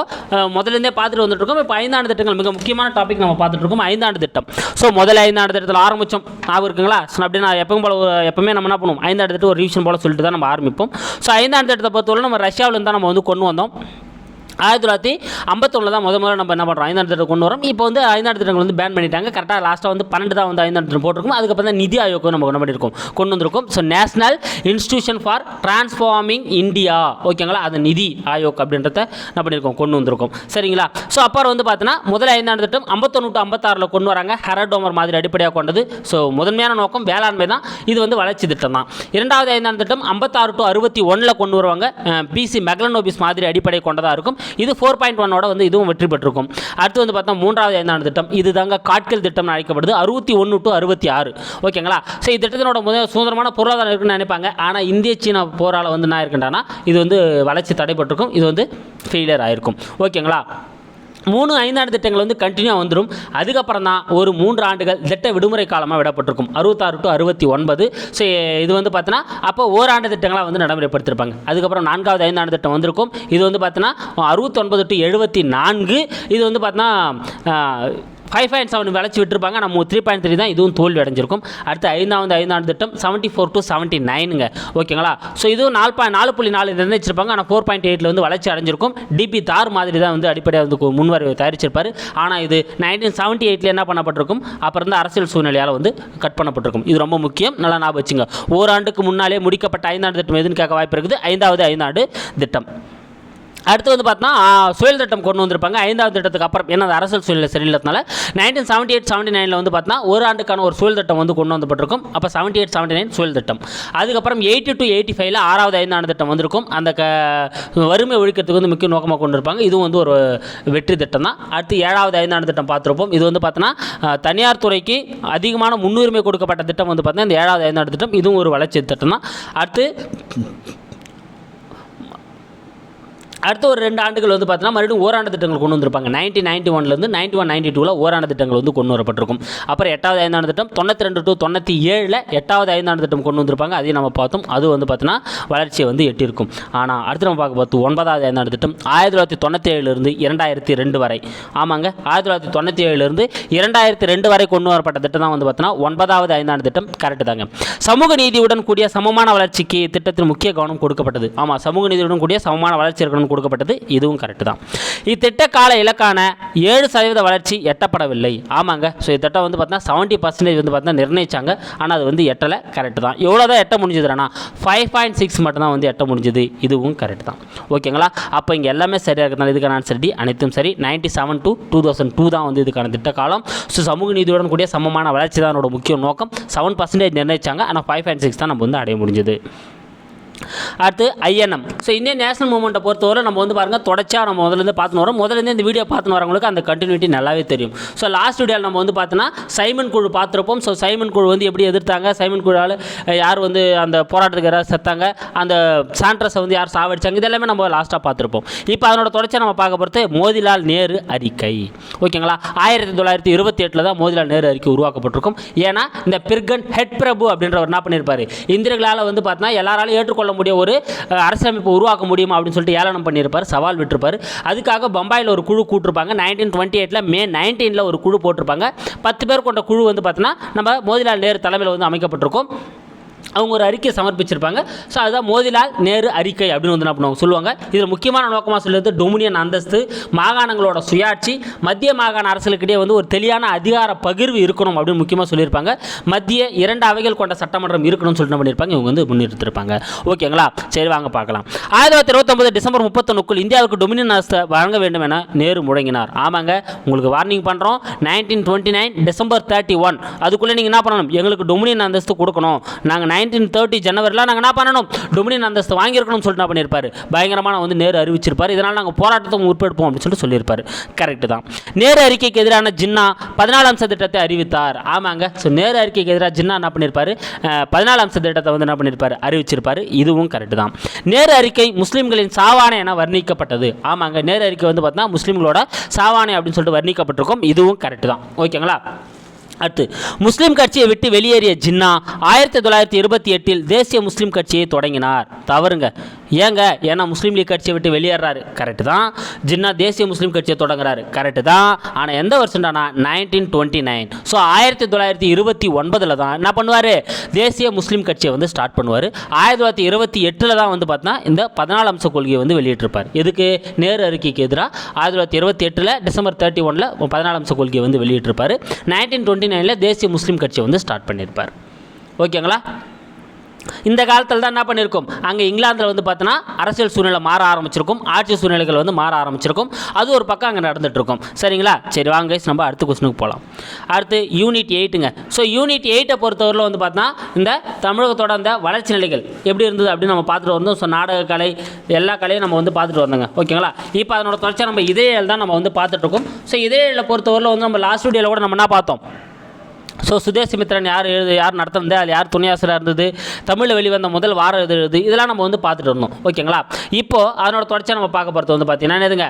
முதலேருந்தே பார்த்துட்டு வந்துட்டுருக்கோம். இப்போ ஐந்தாண்டு திட்டங்கள் மிக முக்கியமான டாபிக் நம்ம பார்த்துட்டு இருக்கோம் ஐந்தாண்டு திட்டம். ஸோ முதல் ஐந்தாண்டு திட்டத்தில் ஆரம்பித்தோம் ஞாபகம் இருக்குங்களா? ஸோ அப்படி நான் எப்பவும் போல எப்பவுமே நம்ம என்ன பண்ணுவோம்? ஐந்தாண்டு திட்டம் ஒரு ரிவிஷன் போல சொல்லிட்டு தான் நம்ம ஆரம்பிப்போம். ஸோ ஐந்தாண்டு திட்டத்தை பொறுத்தவரை நம்ம ரஷ்யாவிலேருந்து தான் நம்ம வந்து கொண்டு வந்தோம். ஆயிரத்தி தொள்ளாயிரத்தி ஐம்பத்தொன்னில் தான் முத முதல்ல நம்ம என்ன பண்ணுறோம் ஐந்தாண்டு திட்டம் கொண்டு வரோம். இப்போ வந்து ஐந்தாண்டு திட்டங்கள் வந்து பேன் பண்ணிட்டாங்க. கரெக்டாக லாஸ்ட்டாக வந்து பன்னெண்டு தான் வந்து ஐந்தாண்டு திட்டம் போட்டிருக்கும். அதுக்கப்புறம் தான் நிதி ஆயோக்கும் நம்ம கொண்டு பண்ணியிருக்கோம் கொண்டு வந்திருக்கோம். So national institution for transforming India ஓகேங்களா அது நிதி ஆயோக் அப்படின்றத என்ன பண்ணியிருக்கோம் கொண்டு வந்திருக்கோம். சரிங்களா? ஸோ அப்புறம் வந்து பார்த்தீங்கன்னா முதல் ஐந்தாண்டு திட்டம் ஐம்பத்தொன்று டு ஐம்பத்தாறில் கொண்டு வராங்க. ஹெரடோமர் மாதிரி அடிப்படையாக கொண்டது. ஸோ முதன்மையான நோக்கம் வேளாண்மை தான். இது வந்து வளர்ச்சி திட்டம் தான். இரண்டாவது ஐந்தாண்டு திட்டம் ஐம்பத்தாறு டு அறுபத்தி ஒன்றில் கொண்டு வருவாங்க. பிசி மெக்லனோபிஸ் மாதிரி அடிப்படை கொண்டதாக இருக்கும். இது ஃபோர் பாயிண்ட் ஒன்னோட வந்து இதுவும் வெற்றி பெற்றிருக்கும். அடுத்து வந்து பார்த்தா மூன்றாவது ஐந்தாண்டு திட்டம். இது தாங்க காட்கல் திட்டம்னு அழைக்கப்படுது. அறுபத்தி ஒன்று டு அறுபத்தி ஆறு. ஓகேங்களா ஸோ திட்டத்தினோட முதல் சுதந்திரமான பொருளாதாரம் இருக்குன்னு நினைப்பாங்க. ஆனால் இந்திய சீனா போரால் வந்து என்ன இருக்குன்றானா இது வந்து வளர்ச்சி தடைப்பட்டிருக்கும் இது வந்து ஃபெயிலியர் ஆயிருக்கும். ஓகேங்களா மூணு ஐந்தாண்டு திட்டங்கள் வந்து கண்டினியூவாக வந்துடும் அதுக்கப்புறம் தான் ஒரு மூன்று ஆண்டுகள் திட்ட விடுமுறை காலமாக விடப்பட்டிருக்கும். அறுபத்தாறு டு அறுபத்தி ஒன்பது. ஸோ இது வந்து பார்த்தீங்கன்னா அப்போ ஓராண்டு திட்டங்களாக வந்து நடைமுறைப்படுத்திருப்பாங்க. அதுக்கப்புறம் நான்காவது ஐந்தாண்டு திட்டம் வந்திருக்கும். இது வந்து பார்த்தீங்கன்னா அறுபத்தொன்பது டு எழுபத்தி நான்கு. இது வந்து பார்த்தீங்கன்னா ஃபைவ் பாயிண்ட் செவன் வளைச்சி விட்டுருப்பாங்க. நம்ம த்ரீ பாயிண்ட் த்ரீ தான் இதுவும் தோல்வி அடைஞ்சிருக்கும். அடுத்து ஐந்தாவது ஐந்தாண்டு திட்டம் செவன்ட்டி ஃபோர் டு செவன்ட்டி நைனுங்க ஓகேங்களா? ஸோ இதுவும் நாலு பாயிண்ட் நாலு புள்ளி நாலு நிர்ணயிச்சிருப்பாங்க ஆனால் ஃபோர் பாயிண்ட் எயிட்டில் வந்து வளர்ச்சி அடைஞ்சிருக்கும். டிபி தார் மாதிரி தான் வந்து அடிப்படையாக வந்து கு- தயாரிச்சிருப்பார். ஆனால் இது நைன்டீன் செவன்ட்டி எயிட்டில் என்ன பண்ணப்பட்டிருக்கும்? அப்புறம் இருந்த அரசியல் சூழ்நிலையால் வந்து கட் பண்ணப்பட்டிருக்கும். இது ரொம்ப முக்கியம். நல்லா ஞாபகம் வச்சுங்க. ஓராண்டுக்கு முன்னாலே முடிக்கப்பட்ட ஐந்தாண்டு திட்டம் எதுன்னு கேட்க வாய்ப்பு இருக்குது. ஐந்தாவது ஐந்தாண்டு திட்டம். அடுத்து வந்து பார்த்தோன்னா சுயல் திட்டம் கொண்டு வந்திருப்பாங்க. ஐந்தாவது திட்டத்துக்கு அப்புறம் ஏன்னா அது அரசியல் சூழ்நிலை சரியில்லாதனால நைன்டீன் செவன்ட்டி எயிட் செவன்ட்டி நைனில் வந்து பார்த்தோம்னா ஒரு ஆண்டுக்கான ஒரு சுயல் திட்டம் வந்து கொண்டு வந்தப்பட்டிருக்கும். அப்போ செவன்ட்டி எயிட் செவன்டி நைன் சுயல் திட்டம். அதுக்கப்புறம் எயிட்டி டு எயிட்டி ஃபைவ்ல ஆறாவது ஐந்தாண்டு திட்டம் வந்திருக்கும். அந்த க வறுமை ஒழிக்கிறதுக்கு வந்து முக்கிய நோக்கமாக கொண்டு இருப்பாங்க. இதுவும் வந்து ஒரு வெற்றி திட்டம் தான். அடுத்து ஏழாவது ஐந்தாண்டு திட்டம் பார்த்துருப்போம். இது வந்து பார்த்தோன்னா தனியார் துறைக்கு அதிகமான முன்னுரிமை கொடுக்கப்பட்ட திட்டம் வந்து பார்த்தீங்கன்னா இந்த ஏழாவது ஐந்தாண்டு திட்டம். இதுவும் ஒரு வளர்ச்சி திட்டம் தான். அடுத்து அடுத்த ஒரு ரெண்டு ஆண்டுகள் வந்து பார்த்தீங்கன்னா மறுபடியும் ஓராண்டு திட்டங்கள் கொண்டு வந்திருப்பாங்க. நைன்டீன் நைன்டி ஒன்லேருந்து நைன்டி ஒன் நைன்டி டூவில் ஓராண்டு திட்டங்கள் வந்து கொண்டு வரப்பட்டிருக்கும். அப்புறம் எட்டாவது ஐந்தாண்டு திட்டம் தொண்ணூற்றி ரெண்டு டு தொண்ணூற்றி ஏழில் எட்டாவது ஐந்தாண்டு திட்டம் கொண்டு வந்திருப்பாங்க. அதையும் நம்ம பார்த்தோம். அது வந்து பார்த்தீங்கன்னா வளர்ச்சியை வந்து எட்டியிருக்கும். ஆனால் அடுத்து நம்ம பார்க்க பார்த்து ஒன்பதாவது ஐந்தாண்டு திட்டம். ஆயிரத்தி தொள்ளாயிரத்தி தொண்ணூற்றி ஏழுலேருந்து இரண்டாயிரத்தி ரெண்டு வரை. ஆமாங்க. ஆயிரத்தி தொள்ளாயிரத்தி தொண்ணூற்றி ஏழுலேருந்து இரண்டாயிரத்தி ரெண்டு வரை கொண்டு வரப்பட்ட திட்டம் தான் வந்து பார்த்தீங்கன்னா ஒன்பதாவது ஐந்தாண்டு திட்டம். கரெக்டு தாங்க. சமூக நீதியுடன் கூடிய சமமான வளர்ச்சிக்கு திட்டத்தில் முக்கிய கவனம் கொடுக்கப்பட்டது. ஆமாம் சமூக நீதியுடன் கூடிய சமமான வளர்ச்சி கொடுக்கப்பட்டது இதுவும் கரெக்டு தான். இத்திட்ட கால இலக்கான ஏழு சதவீத வளர்ச்சி எட்டப்படவில்லை. ஆமாங்க. ஸோ இத்திட்டம் வந்து பார்த்தீங்கன்னா செவன்ட்டி பர்சன்டேஜ் வந்து பார்த்தீங்கன்னா நிர்ணயிச்சாங்க. ஆனால் அது வந்து எட்டலை கரெக்டு தான். எவ்வளோ தான் எட்ட முடிஞ்சதுனா ஃபைவ் பாயிண்ட் சிக்ஸ் மட்டும்தான் வந்து எட்ட முடிஞ்சது. இதுவும் கரெக்ட் தான். ஓகேங்களா அப்போ இங்கே எல்லாமே சரியாக இருக்கிறதுனால இதுக்கான ஆன்சர் டி அனைத்தும் சரி. Ninety seven to two thousand two தான் வந்து இதுக்கான திட்ட காலம் ஸோ சமூக நீதியுடன் கூடிய சமமான வளர்ச்சி தான் முக்கிய நோக்கம். செவன் பர்சன்டேஜ் நிர்ணயிச்சாங்க. ஆனால் ஃபைவ் பாயிண்ட் சிக்ஸ் தான் நம்ம வந்து அடைய முடிஞ்சது. அடுத்து ஐஎன்எம். ஸோ இந்தியன் நேஷனல் மூவ்மெண்ட்டை பொறுத்தவரை நம்ம வந்து பாருங்கள் தொடச்சா நம்ம முதலேருந்து பார்த்துன்னு வரோம். முதலேருந்து இந்த வீடியோ பார்த்துன்னு வரவங்களுக்கு அந்த கண்டினியூட்டி நல்லாவே தெரியும். ஸோ லாஸ்ட் வீடியோவில் நம்ம வந்து பார்த்தோன்னா சைமன் குழு பார்த்துருப்போம். ஸோ சைமன் குழு வந்து எப்படி எதிர்த்தாங்க? சைமன் குழுவால் யார் வந்து அந்த போராட்டத்துக்கு யாராவது செத்தாங்க? அந்த சாண்ட்ரஸை வந்து யார் சாவடிச்சாங்க? இதெல்லாமே நம்ம லாஸ்ட்டாக பார்த்துருப்போம். இப்போ அதனோட தொடர்ச்சியாக நம்ம பார்க்க போகிறது மோதிலால் நேரு அறிக்கை. ஓகேங்களா? ஆயிரத்தி தொள்ளாயிரத்தி இருபத்தி எட்டில் தான் மோதிலால் நேரு அறிக்கை உருவாக்கப்பட்டிருக்கும். ஏன்னா இந்த பிர்கன் ஹெட் பிரபு அப்படின்றவர் என்ன பண்ணியிருப்பார் இந்திரர்களால் வந்து பார்த்தீங்கன்னா எல்லாராலும் ஏற்றுக்கொள்ள முடிய ஒரு அரசியலமைப்பு உருவாக்க முடியுமா அப்படின்னு சொல்லிட்டு ஏளனம் பண்ணியிருப்பார் சவால் விட்டிருப்பார். அதுக்காக பம்பாயில் ஒரு குழு கூட்டிருப்பாங்க. நைன்டீன் டுவெண்ட்டி எயிட்டில் மே நைன்டீனில் ஒரு குழு போட்டிருப்பாங்க. பத்து பேர் கொண்ட குழு வந்து பார்த்தீங்கன்னா நம்ம மோதிலால் நேரு தலைமையில் வந்து அமைக்கப்பட்டிருக்கும். அவங்க ஒரு அறிக்கை சமர்ப்பிச்சிருப்பாங்க. ஸோ அதுதான் மோதிலால் நேரு அறிக்கை அப்படின்னு வந்து என்ன பண்ணுவாங்க? சொல்லுவாங்க. இதில் முக்கியமான நோக்கமாக சொல்லுறது டொமினியன் அந்தஸ்து மாகாணங்களோட சுயாட்சி மத்திய மாகாண அரசுகளுக்கிடையே வந்து ஒரு தெளிவான அதிகார பகிர்வு இருக்கணும் அப்படின்னு முக்கியமாக சொல்லியிருப்பாங்க. மத்திய இரண்டு அவைகள் கொண்ட சட்டமன்றம் இருக்கணும்னு சொல்லிட்டு என்ன பண்ணியிருப்பாங்க? இவங்க வந்து முன்னிறுத்திருப்பாங்க. ஓகேங்களா சரி வாங்க பார்க்கலாம். ஆயிரத்தி தொள்ளாயிரத்தி இருபத்தொம்பது டிசம்பர் முப்பத்தொன்னுக்குள் இந்தியாவுக்கு டொமினியன் அரசு வழங்க வேண்டும் என நேரு முழங்கினார் ஆமாங்க உங்களுக்கு வார்னிங் பண்ணுறோம் nineteen twenty nine December thirty one அதுக்குள்ளே நீங்கள் என்ன பண்ணணும்? எங்களுக்கு டொமினியன் அந்தஸ்து கொடுக்கணும். நாங்கள் நைன்டீன் தேர்ட்டி ஜனவரியில் நாங்கள் என்ன பண்ணணும்? டொமினியன் அந்தஸ்து வாங்கியிருக்கணும்னு சொல்லிட்டு என்ன பண்ணியிருப்பார்? பயங்கரமான வந்து நேரு அறிவிச்சிருப்பார். இதனால் நாங்கள் போராட்டத்தை முற்பெடுப்போம் அப்படின்னு சொல்லிட்டு சொல்லியிருப்பார். கரெக்டு தான். நேரு அறிக்கைக்கு எதிரான ஜின்னா பதினாலாம் அம்ச திட்டத்தை அறிவித்தார். ஆமாங்க. ஸோ நேரு அறிக்கைக்கு எதிராக ஜின்னா என்ன பண்ணியிருப்பாரு? பதினாலு பதினாலாம் அம்ச திட்டத்தை வந்து என்ன பண்ணியிருப்பார்? அறிவிச்சிருப்பார். இதுவும் கரெக்டு தான். நேரு அறிக்கை முஸ்லீம்களின் சாவானை என வர்ணிக்கப்பட்டது. ஆமாங்க. நேரு அறிக்கை வந்து பார்த்தீங்கன்னா முஸ்லீம்களோட சாவானை அப்படின்னு சொல்லிட்டு வர்ணிக்கப்பட்டிருக்கும். இதுவும் கரெக்டு தான். ஓகேங்களா? அடுத்து முஸ்லீம் கட்சியை விட்டு வெளியேறிய ஜின்னா ஆயிரத்தி தொள்ளாயிரத்தி இருபத்தி எட்டில் தேசிய முஸ்லீம் கட்சியை தொடங்கினார். தவறுங்க. ஏங்க ஏன்னா முஸ்லீம் லீக் கட்சியை விட்டு வெளியேறாரு. கரெக்டு தான். ஜின்னா தேசிய முஸ்லீம் கட்சியை தொடங்குறாரு. கரெக்டு தான். ஆனால் எந்த வருஷம்டானா? நைன்டீன் டுவெண்ட்டி நைன் ஸோ ஆயிரத்தி தொள்ளாயிரத்தி இருபத்தி ஒன்பதில் தான் என்ன பண்ணுவார்? தேசிய முஸ்லீம் கட்சியை வந்து ஸ்டார்ட் பண்ணுவார். ஆயிரத்தி தொள்ளாயிரத்தி இருபத்தி எட்டில் தான் வந்து பார்த்தா இந்த பதினாலு அம்ச கொள்கையை வந்து வெளியிட்டிருப்பார். எதுக்கு? நேரு அறிக்கைக்கு எதிராக ஆயிரத்தி தொள்ளாயிரத்தி இருபத்தி எட்டில் டிசம்பர் தேர்ட்டி ஒனில் பதினாலு அம்ச கொள்கையை வந்து வெளியிட்டிருப்பார். நைன்டீன் டுவெண்ட்டி நைனில் தேசிய முஸ்லீம் கட்சியை வந்து ஸ்டார்ட் பண்ணியிருப்பார். ஓகேங்களா? இந்த காலத்தில் தான் என்ன பண்ணியிருக்கும் அங்கே இங்கிலாந்தில் வந்து பார்த்தோன்னா அரசியல் சூழ்நிலை மாற ஆரம்பிச்சிருக்கும். ஆட்சி சூழ்நிலைகள் வந்து மாற ஆரம்பிச்சிருக்கும். அது ஒரு பக்கம் அங்கே நடந்துகிட்ருக்கும் சரிங்களா? சரி வாங்க கைஸ் நம்ம அடுத்த கொஸ்டினுக்கு போகலாம் அடுத்து யூனிட் எயிட்டுங்க ஸோ யூனிட் எயிட்டை பொறுத்தவரையில் வந்து பார்த்தோன்னா இந்த தமிழகத்தோட அந்த வளர்ச்சி நிலைகள் எப்படி இருந்தது அப்படின்னு நம்ம பார்த்துட்டு வந்தோம். ஸோ நாடக கலை எல்லா கலையும் நம்ம வந்து பார்த்துட்டு வந்தோங்க. ஓகேங்களா? இப்போ அதனோட தொடர்ச்சியாக நம்ம இதழியல் தான் நம்ம வந்து பார்த்துட்டு இருக்கோம். ஸோ இதழியலை பொறுத்தவரையில் வந்து நம்ம லாஸ்ட் வீடியோவில் கூட நம்ம என்ன பார்த்தோம்? ஸோ சுதேசிமித்ரன் யார் எழுது யார் நடத்திருந்தது அது யார் துணையாசிரியர் இருந்தது தமிழில் வெளிவந்த முதல் வார இது எழுது இதெல்லாம் நம்ம வந்து பார்த்துட்டு இருந்தோம் ஓகேங்களா இப்போது அதனோட தொடர்ச்சியாக நம்ம பார்க்க போகிறது வந்து பார்த்தீங்கன்னா எதுங்க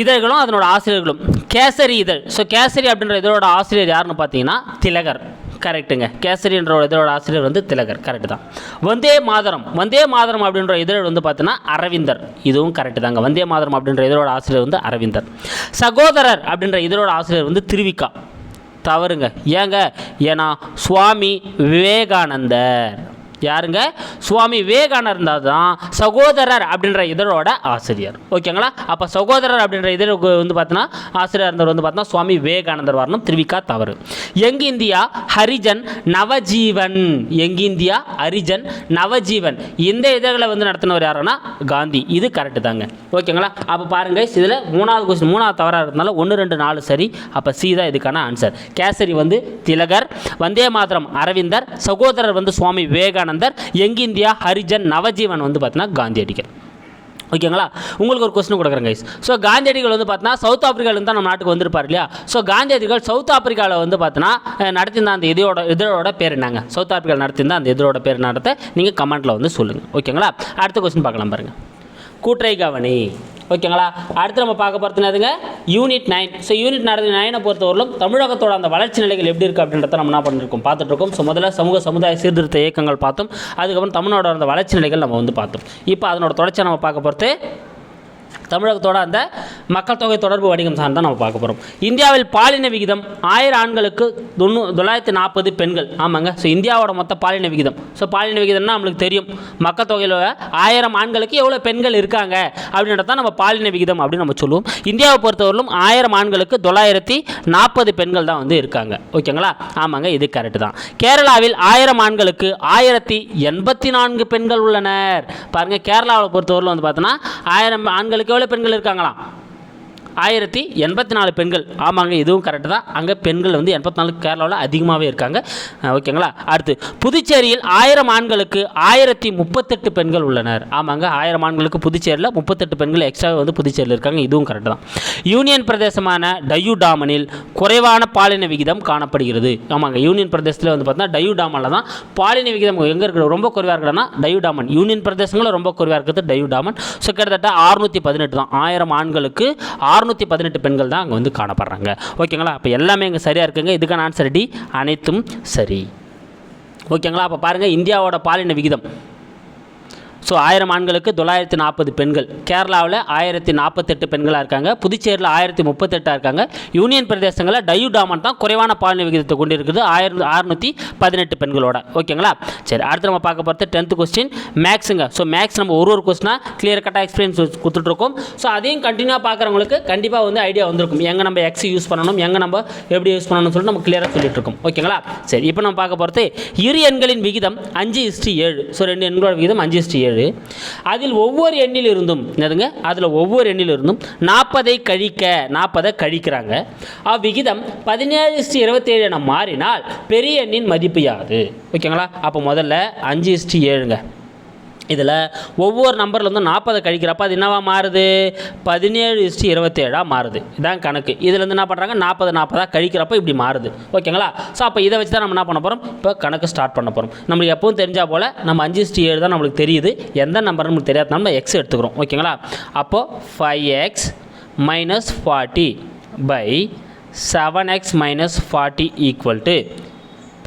இதழ்களும் அதனோட ஆசிரியர்களும். கேசரி இதழ். ஸோ கேசரி அப்படின்ற இதழோட ஆசிரியர் யாருன்னு பார்த்தீங்கன்னா திலகர். கரெக்ட்டுங்க கேசரின்ற ஒரு இதழோட ஆசிரியர் வந்து திலகர். கரெக்டு தான். வந்தே மாதரம். வந்தே மாதரம் அப்படின்ற இதழ் வந்து பார்த்தீங்கன்னா அரவிந்தர். இதுவும் கரெக்டு தாங்க. வந்தே மாதரம் அப்படின்ற இதழோட ஆசிரியர் வந்து அரவிந்தர். சகோதரர் அப்படின்ற இதழோட ஆசிரியர் வந்து திருவிக்கா. தவறுங்க. ஏங்க? ஏன்னா சுவாமி விவேகானந்தர். யாருங்க? சுவாமி விவேகானந்தர் தான் சகோதரர் அப்படின்ற இதழோட ஆசிரியர். ஓகேங்களா? அப்போ சகோதரர் அப்படின்ற இதழுக்கு வந்து பார்த்தோன்னா ஆசிரியர் இருந்தவர் வந்து பார்த்தோன்னா சுவாமி விவேகானந்தர் வரணும். திருவிக்கா தவறு. எங்க இந்தியா ஹரிஜன் நவஜீவன். எங்க இந்தியா ஹரிஜன் நவஜீவன். இந்த இதழ்களை வந்து நடத்தினவர் யாருன்னா? காந்தி. இது கரெக்டு தாங்க. ஓகேங்களா? அப்போ பாருங்க இதில் மூணாவது கொஸ்டின் மூணாவது தவறாக இருந்தாலும் ஒன்று ரெண்டு நாலு சரி. அப்போ சி தான் இதுக்கான ஆன்சர் கேசரி வந்து திலகர் வந்தே மாதரம் அரவிந்தர் சகோதரர் வந்து சுவாமி விவேகானந்தர். யங் இந்தியா ஹரிஜன் நவஜீவன் வந்து பார்த்தீங்கன்னா காந்தியடிகள் ஓகேங்களா உங்களுக்கு ஒரு கொஸ்டின் கொடுக்குறேன் கைஸ் ஸோ காந்தியடிகள் வந்து பார்த்தீங்கன்னா சவுத் ஆப்பிரிக்காலேருந்து தான் நம்ம நாட்டுக்கு வந்திருப்பார் இல்லையா? ஸோ காந்தியடிகள் சவுத் ஆப்பிரிக்காவில் வந்து பார்த்தீங்கன்னா அஹ், நடத்தியிருந்த அந்த இதோட இதழோட பேர் என்னங்க? சவுத் ஆப்பிரிக்காவில் நடத்தியிருந்த அந்த இதழோட பேர் நடத்த நீங்கள் கமெண்ட்டில் வந்து சொல்லுங்கள் ஓகேங்களா அடுத்த கொஸ்டின் பார்க்கலாம் பாருங்கள் கூற்றை கவனி ஓகேங்களா? அடுத்து நம்ம பார்க்க போகிறது என்னதுங்க? யூனிட் நைன் ஸோ யூனிட் நடந்த நைனை பொறுத்தவரையிலும் தமிழகத்தோட அந்த வளர்ச்சி நிலைகள் எப்படி இருக்குது அப்படின்றத நம்ம என்ன பண்ணிருக்கோம்? பார்த்துட்ருக்கோம். ஸோ முதல்ல சமூக சமுதாய சீர்திருத்த இயக்கங்கள் பார்த்தோம். அதுக்கப்புறம் தமிழோட அந்த வளர்ச்சி நிலைகள் நம்ம வந்து பார்த்தோம். இப்போ அதனோட தொடர்ச்சியாக நம்ம பார்க்க போகிறது தமிழகத்தோட அந்த மக்கள் தொகை தொடர்பு வணிகம் சார்ந்து தான் நம்ம பார்க்க போகிறோம் இந்தியாவில் பாலின விகிதம் ஆயிரம் ஆண்களுக்கு தொண்ணூ தொள்ளாயிரத்தி நாற்பது பெண்கள். ஆமாங்க. ஸோ இந்தியாவோட மொத்த பாலின விகிதம். ஸோ பாலின விகிதம்னா நம்மளுக்கு தெரியும். மக்கள் தொகையில் ஆயிரம் ஆண்களுக்கு எவ்வளோ பெண்கள் இருக்காங்க? அப்படின்றத தான் நம்ம பாலின விகிதம் அப்படின்னு நம்ம சொல்லுவோம். இந்தியாவை பொறுத்தவரையிலும் ஆயிரம் ஆண்களுக்கு தொள்ளாயிரத்தி நாற்பது பெண்கள் தான் வந்து இருக்காங்க. ஓகேங்களா? ஆமாங்க. இது கரெக்டு தான். கேரளாவில் ஆயிரம் ஆண்களுக்கு ஆயிரத்தி எண்பத்தி நான்கு பெண்கள் உள்ளனர். பாருங்க. கேரளாவை பொறுத்தவரையிலும் வந்து பார்த்தோன்னா ஆயிரம் ஆண்களுக்கு எவ்வளோ பெண்கள் இருக்காங்களாம் ஆயிரத்தி எண்பத்தி நாலு பெண்கள். ஆமாங்க இதுவும் கரெக்டு தான். அங்கே பெண்கள் வந்து எண்பத்தி நாலு கேரளாவில் அதிகமாகவே இருக்காங்க. ஓகேங்களா? அடுத்து புதுச்சேரியில் ஆயிரம் ஆண்களுக்கு ஆயிரத்தி முப்பத்தெட்டு பெண்கள் உள்ளனர். ஆமாங்க ஆயிரம் ஆண்களுக்கு புதுச்சேரியில் முப்பத்தெட்டு பெண்கள் எக்ஸ்ட்ராவே வந்து புதுச்சேரியில் இருக்காங்க. இதுவும் கரெக்டு தான். யூனியன் பிரதேசமான டயூடாமனில் குறைவான பாலின விகிதம் காணப்படுகிறது. ஆமாங்க யூனியன் பிரதேசத்தில் வந்து பார்த்தீங்கன்னா டயூடாமனில் தான் பாலின விகிதம் எங்கே இருக்கிற ரொம்ப குறைவாக இருக்கிறனா டயூ டாமன் யூனியன் பிரதேசங்களில் ரொம்ப குறைவாக இருக்கிறது டயூடாமன். ஸோ கிட்டத்தட்ட அறுநூற்றி பதினெட்டு தான். ஆயிரம் ஆண்களுக்கு ஆறு அறுநூற்றி பதினெட்டு பெண்கள் தான் அங்கே வந்து காணப்படுறாங்க. ஓகேங்களா அப்போ எல்லாமே இங்கே சரியாக இருக்குங்க. இதுக்கான ஆன்சர் டி அனைத்தும் சரி. ஓகேங்களா அப்போ பாருங்கள் இந்தியாவோட பாலின விகிதம். ஸோ ஆயிரம் ஆண்களுக்கு தொள்ளாயிரத்தி நாற்பது பெண்கள். கேரளாவில் ஆயிரத்தி நாற்பத்தெட்டு பெண்களாக இருக்காங்க. புதுச்சேரியில் ஆயிரத்தி முப்பத்தெட்டாக இருக்காங்க. யூனியன் பிரதேசங்களில் டயூடாமன் தான் குறைவான பாலின விகிதத்தை கொண்டு இருக்குது ஆயிரத்தி அறுநூற்றி பதினெட்டு பெண்களோட. ஓகேங்களா? சரி அடுத்து நம்ம பார்க்க போகிறது டென்த்து கொஸ்டின் மேக்ஸுங்க ஸோ மேக்ஸ் நம்ம ஒரு ஒரு கொஸ்டினாக கிளியர் கட்டாக எக்ஸ்பீரியன்ஸ் கொடுத்துட்ருக்கோம். ஸோ அதையும் கண்டினியூவாக பார்க்குறவங்களுக்கு கண்டிப்பாக வந்து ஐடியா வந்திருக்கும். எங்கே நம்ம எக்ஸ் யூஸ் பண்ணணும்? எங்கே நம்ம எப்படி யூஸ் பண்ணணும்னு சொல்லிட்டு நம்ம கிளியராக சொல்லிட்டு இருக்கோம் ஓகேங்களா? சரி இப்போ நம்ம பார்க்க போகிறது இரு எண்களின் விகிதம் அஞ்சு இஸ்டி ஏழு. ஸோ ரெண்டு எண்களோட விகிதம் அஞ்சு இஸ்டி ஏழு. அதில் ஒவ்வொரு எண்ணில் இருந்தும் என்னதுங்க? அதில் ஒவ்வொரு எண்ணில் இருந்தும் நாற்பதை கழிக்க நாற்பதை கழிக்கிறாங்க. அவ்விகிதம் பதினேழு இஸ்டி இருபத்தேழு என மாறினால் பெரிய எண்ணின் மதிப்பு யாது? ஓகேங்களா? அப்போ முதல்ல அஞ்சு இஸ்டி ஏழுங்க. இதில் ஒவ்வொரு நம்பர்லேருந்து நாற்பதை கழிக்கிறப்ப அது என்னவா மாறுது? பதினேழு இஸ்டி இருபத்தேழாக மாறுது. இதான் கணக்கு. இதுலேருந்து என்ன பண்ணுறாங்க? நாற்பது நாற்பதாக கழிக்கிறப்ப இப்படி மாறுது. ஓகேங்களா? ஸோ அப்போ இதை வச்சு தான் நம்ம என்ன பண்ண போகிறோம் இப்போ கணக்கு ஸ்டார்ட் பண்ண போகிறோம் நம்மளுக்கு எப்பவும் தெரிஞ்சால் போல் நம்ம அஞ்சு இஸ்டி ஏழு தான் நம்மளுக்கு தெரியுது. எந்த நம்பர் நம்மளுக்கு தெரியாத நம்ம எக்ஸ் எடுத்துக்கிறோம். ஓகேங்களா? அப்போது five x minus forty by seven x minus forty equal to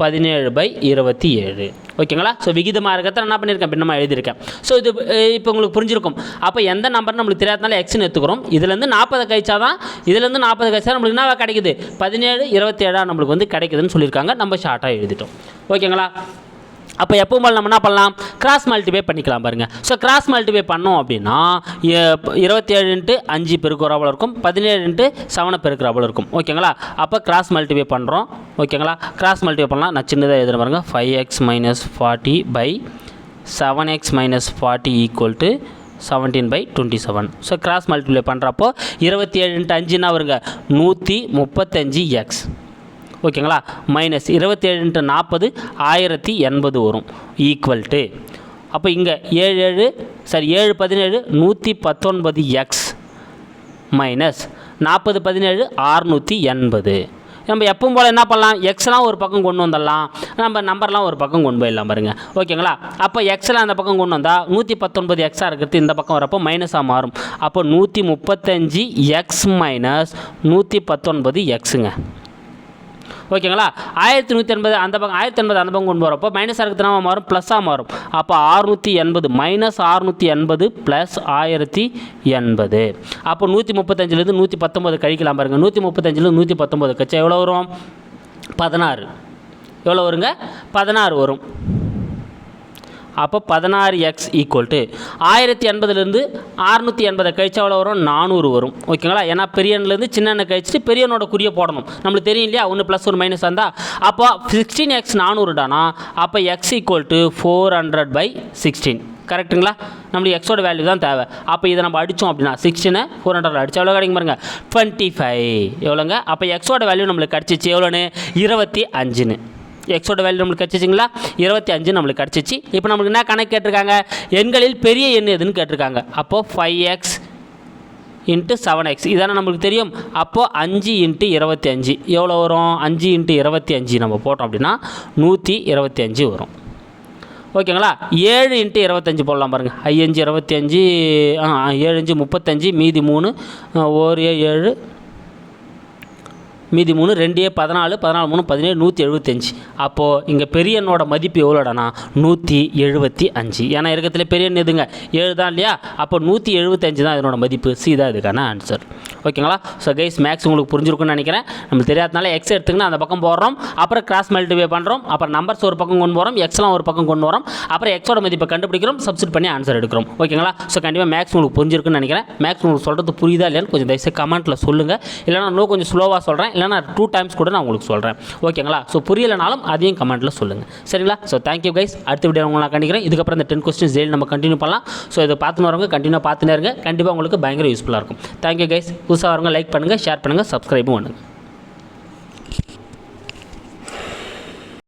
பதினேழு பை இருபத்தி ஏழு. ஓகேங்களா? ஸோ விகிதமாக இருக்கிறத நான் என்ன பண்ணியிருக்கேன்? பின்னமாக எழுதியிருக்கேன். ஸோ இது இப்போ உங்களுக்கு புரிஞ்சிருக்கும். அப்போ எந்த நம்பர் நம்மளுக்கு தெரியாதனால எக்ஸ்னு எடுத்துக்கிறோம். இதுலேருந்து நாற்பது கழிச்சா தான் இதுலேருந்து நாற்பது கழிச்சா நம்மளுக்கு என்ன கிடைக்குது? பதினேழு இருபத்தேழாக நம்மளுக்கு வந்து கிடைக்குதுன்னு சொல்லியிருக்காங்க. நம்ம ஷார்ட்டாக எழுதிட்டோம். ஓகேங்களா? அப்போ எப்பவும் போல் நம்ம என்ன பண்ணலாம்? கிராஸ் மல்டிபை பண்ணிக்கலாம் பாருங்கள் ஸோ கிராஸ் மல்டிபை பண்ணோம் அப்படின்னா இருபத்தி ஏழு இன்ட்டு அஞ்சு பெருக்குறாவில் இருக்கும். பதினேழு இன்ட்டு செவனை பெருக்குறாவில் இருக்கும். ஓகேங்களா அப்போ கிராஸ் மல்டிபை பண்ணுறோம் ஓகேங்களா கிராஸ் மல்டிபை பண்ணலாம். நான் சின்னதாக எழுதுறேன் பாருங்கள் five x minus forty by seven x minus forty equal to seventeen by twenty seven so cross multiply பண்ணுறப்போ இருபத்தி ஏழு இன்ட்டு அஞ்சுன்னா வருங்க. நூற்றி முப்பத்தஞ்சு எக்ஸ் ஓகேங்களா? மைனஸ் இருபத்தேழு இன்ட்டு நாற்பது ஆயிரத்தி எண்பது வரும். ஈக்குவல் டு அப்போ இங்கே ஏழு ஏழு சாரி ஏழு பதினேழு நூற்றி பத்தொன்பது எக்ஸ் மைனஸ் நாற்பது பதினேழு ஆறுநூற்றி எண்பது. நம்ம எப்பவும் போல் என்ன பண்ணலாம்? எக்ஸ்லாம் ஒரு பக்கம் கொண்டு வந்துடலாம் நம்ம நம்பர்லாம் ஒரு பக்கம் கொண்டு போயிடலாம் பாருங்கள் ஓகேங்களா? அப்போ எக்ஸ்லாம் அந்த பக்கம் கொண்டு வந்தால் நூற்றி பத்தொன்பது எக்ஸாக இருக்கிறது இந்த பக்கம் வரப்போ மைனஸாக மாறும். அப்போ நூற்றி முப்பத்தஞ்சு எக்ஸ் மைனஸ் நூற்றி பத்தொன்பது எக்ஸுங்க ஓகேங்களா? ஆயிரத்தி நூற்றி எண்பது அந்த பக்கம் ஆயிரத்தி எண்பது அந்த பக்கம் கொண்டு வரப்போ மைனஸ் இருக்கிறதுனால மாறும் ப்ளஸ்ஸாக மாறும். அப்போ அறுநூற்றி எண்பது மைனஸ் அறுநூற்றி எண்பது ப்ளஸ் ஆயிரத்தி எண்பது. அப்போ நூற்றி முப்பத்தஞ்சிலேருந்து நூற்றி பத்தொம்பது கழிக்கலாம் பாருங்கள் நூற்றி முப்பத்தஞ்சிலேருந்து நூற்றி பத்தொம்பது. கழிச்சா எவ்வளோ வரும்? பதினாறு. எவ்வளோ வருங்க? பதினாறு வரும். அப்போ பதினாறு எக்ஸ் ஈக்குவல் டு ஆயிரத்தி எண்பதுலேருந்து அறுநூற்றி எண்பதை கழிச்சா எவ்வளோ வரும்? நானூறு வரும். ஓகேங்களா? ஏன்னா பெரியன்லேருந்து சின்ன கழிச்சிட்டு பெரியனோட குறிய போடணும். நம்மளுக்கு தெரியும் இல்லையா? ஒன்று ப்ளஸ் ஒரு மைனஸ் வந்தால் அப்போ சிக்ஸ்டீன் எக்ஸ் நானூறுடானா அப்போ x equal to four hundred by sixteen கரெக்ட்டுங்களா நம்மளுக்கு எக்ஸோட வேல்யூ தான் தேவை. அப்போ இதை நம்ம அடித்தோம் அப்படின்னா சிக்ஸ்டீனை ஃபோர் ஹண்ட்ரட் அடிச்சா எவ்வளோ கிடைக்கும் பாருங்க? டுவெண்ட்டி ஃபைவ் எவ்வளோங்க? அப்போ எக்ஸோட வேல்யூ நம்மளுக்கு கிடச்சிச்சு. எவ்வளோன்னு? இருபத்தி அஞ்சுன்னு. எக்ஸோட வேல்யூ நம்மளுக்கு கிடச்சிச்சிங்களா? இருபத்தி அஞ்சு நம்மளுக்கு கிடச்சிச்சு. இப்போ நம்மளுக்கு என்ன கணக்கு கேட்டிருக்காங்க? எண்களில் பெரிய எண் எதுன்னு கேட்டிருக்காங்க. அப்போது five x into seven x இதானே நம்மளுக்கு தெரியும். அப்போது அஞ்சு இன்ட்டு இருபத்தி அஞ்சு. எவ்வளோ வரும்? அஞ்சு இன்ட்டு இருபத்தி அஞ்சு நம்ம போட்டோம் அப்படின்னா நூற்றி இருபத்தி அஞ்சு வரும். ஓகேங்களா? ஏழு இன்ட்டு இருபத்தஞ்சி போடலாம் பாருங்கள் ஐயஞ்சு இருபத்தி அஞ்சு ஏழு அஞ்சு முப்பத்தஞ்சு மீதி மூணு ஒரு ஏழு மீதி மூணு ரெண்டு பதினாலு பதினாலு மூணு பதினேழு நூற்றி எழுபத்தஞ்சு அப்போது இங்கே பெரிய எண்ணோட மதிப்பு எவ்வளோடனா? நூற்றி எழுபத்தி அஞ்சு. ஏன்னா இருக்கிறதுல பெரிய எண் எதுங்க? ஏழு தான் இல்லையா? அப்போ நூற்றி எழுபத்தஞ்சு தான் இதனோட மதிப்பு. சி தான் இதுக்கான ஆன்சர் ஓகேங்களா ஸோ கைஸ் மேக்ஸ் உங்களுக்கு புரிஞ்சிருக்கும்னு நினைக்கிறேன். நம்மளுக்கு தெரியாதனால எக்ஸ் எடுத்துக்கினா அந்த பக்கம் போடுறோம். அப்புறம் கிராஸ் மல்டிபை பண்ணுறோம் அப்புறம் நம்பர்ஸ் ஒரு பக்கம் கொண்டு வரோம். எக்ஸ்லாம் ஒரு பக்கம் கொண்டு வரோம். அப்புறம் எக்ஸோட மதிப்பை கண்டுபிடிக்கிறோம். சப்ஸ்ட் பண்ணி ஆன்சர் எடுக்கிறோம். ஓகேங்களா ஸோ கண்டிப்பாக மேக்ஸ் உங்களுக்கு புரிஞ்சிருக்குன்னு நினைக்கிறேன். மேக்ஸ் உங்களுக்கு சொல்கிறது புரியுதா இல்லையான்னு கொஞ்சம் தயவுசெய்து கமெண்ட்டில் சொல்லுங்கள் இல்லைனா இன்னும் கொஞ்சம் ஸ்லோவாக சொல்கிறேன் இல்லைனா டூ டைம்ஸ் கூட நான் உங்களுக்கு சொல்கிறேன் ஓகேங்களா ஸோ புரியலைனாலும் அதையும் கமெண்ட்டில் சொல்லுங்கள் சரிங்களா? ஸோ தேங்க்யூ கைஸ் அடுத்த வீடியோ உங்களை நான் கண்டிக்கிறேன். இதுக்கப்புறம் இந்த டென் கொஸ்டின்ஸ் டெய்லி நம்ம கண்டினியூ பண்ணலாம். ஸோ இதை பார்த்துன்னு வரவங்க கண்டினியூ பார்த்துனே இருங்க. கண்டிப்பாக உங்களுக்கு பயங்கர யூஸ்ஃபுல்லாக இருக்கும். தேங்க்யூ கைஸ் புதுசாக வரவங்க லைக் பண்ணுங்கள் ஷேர் பண்ணுங்கள் சப்ஸ்கிரைபும் பண்ணுங்கள்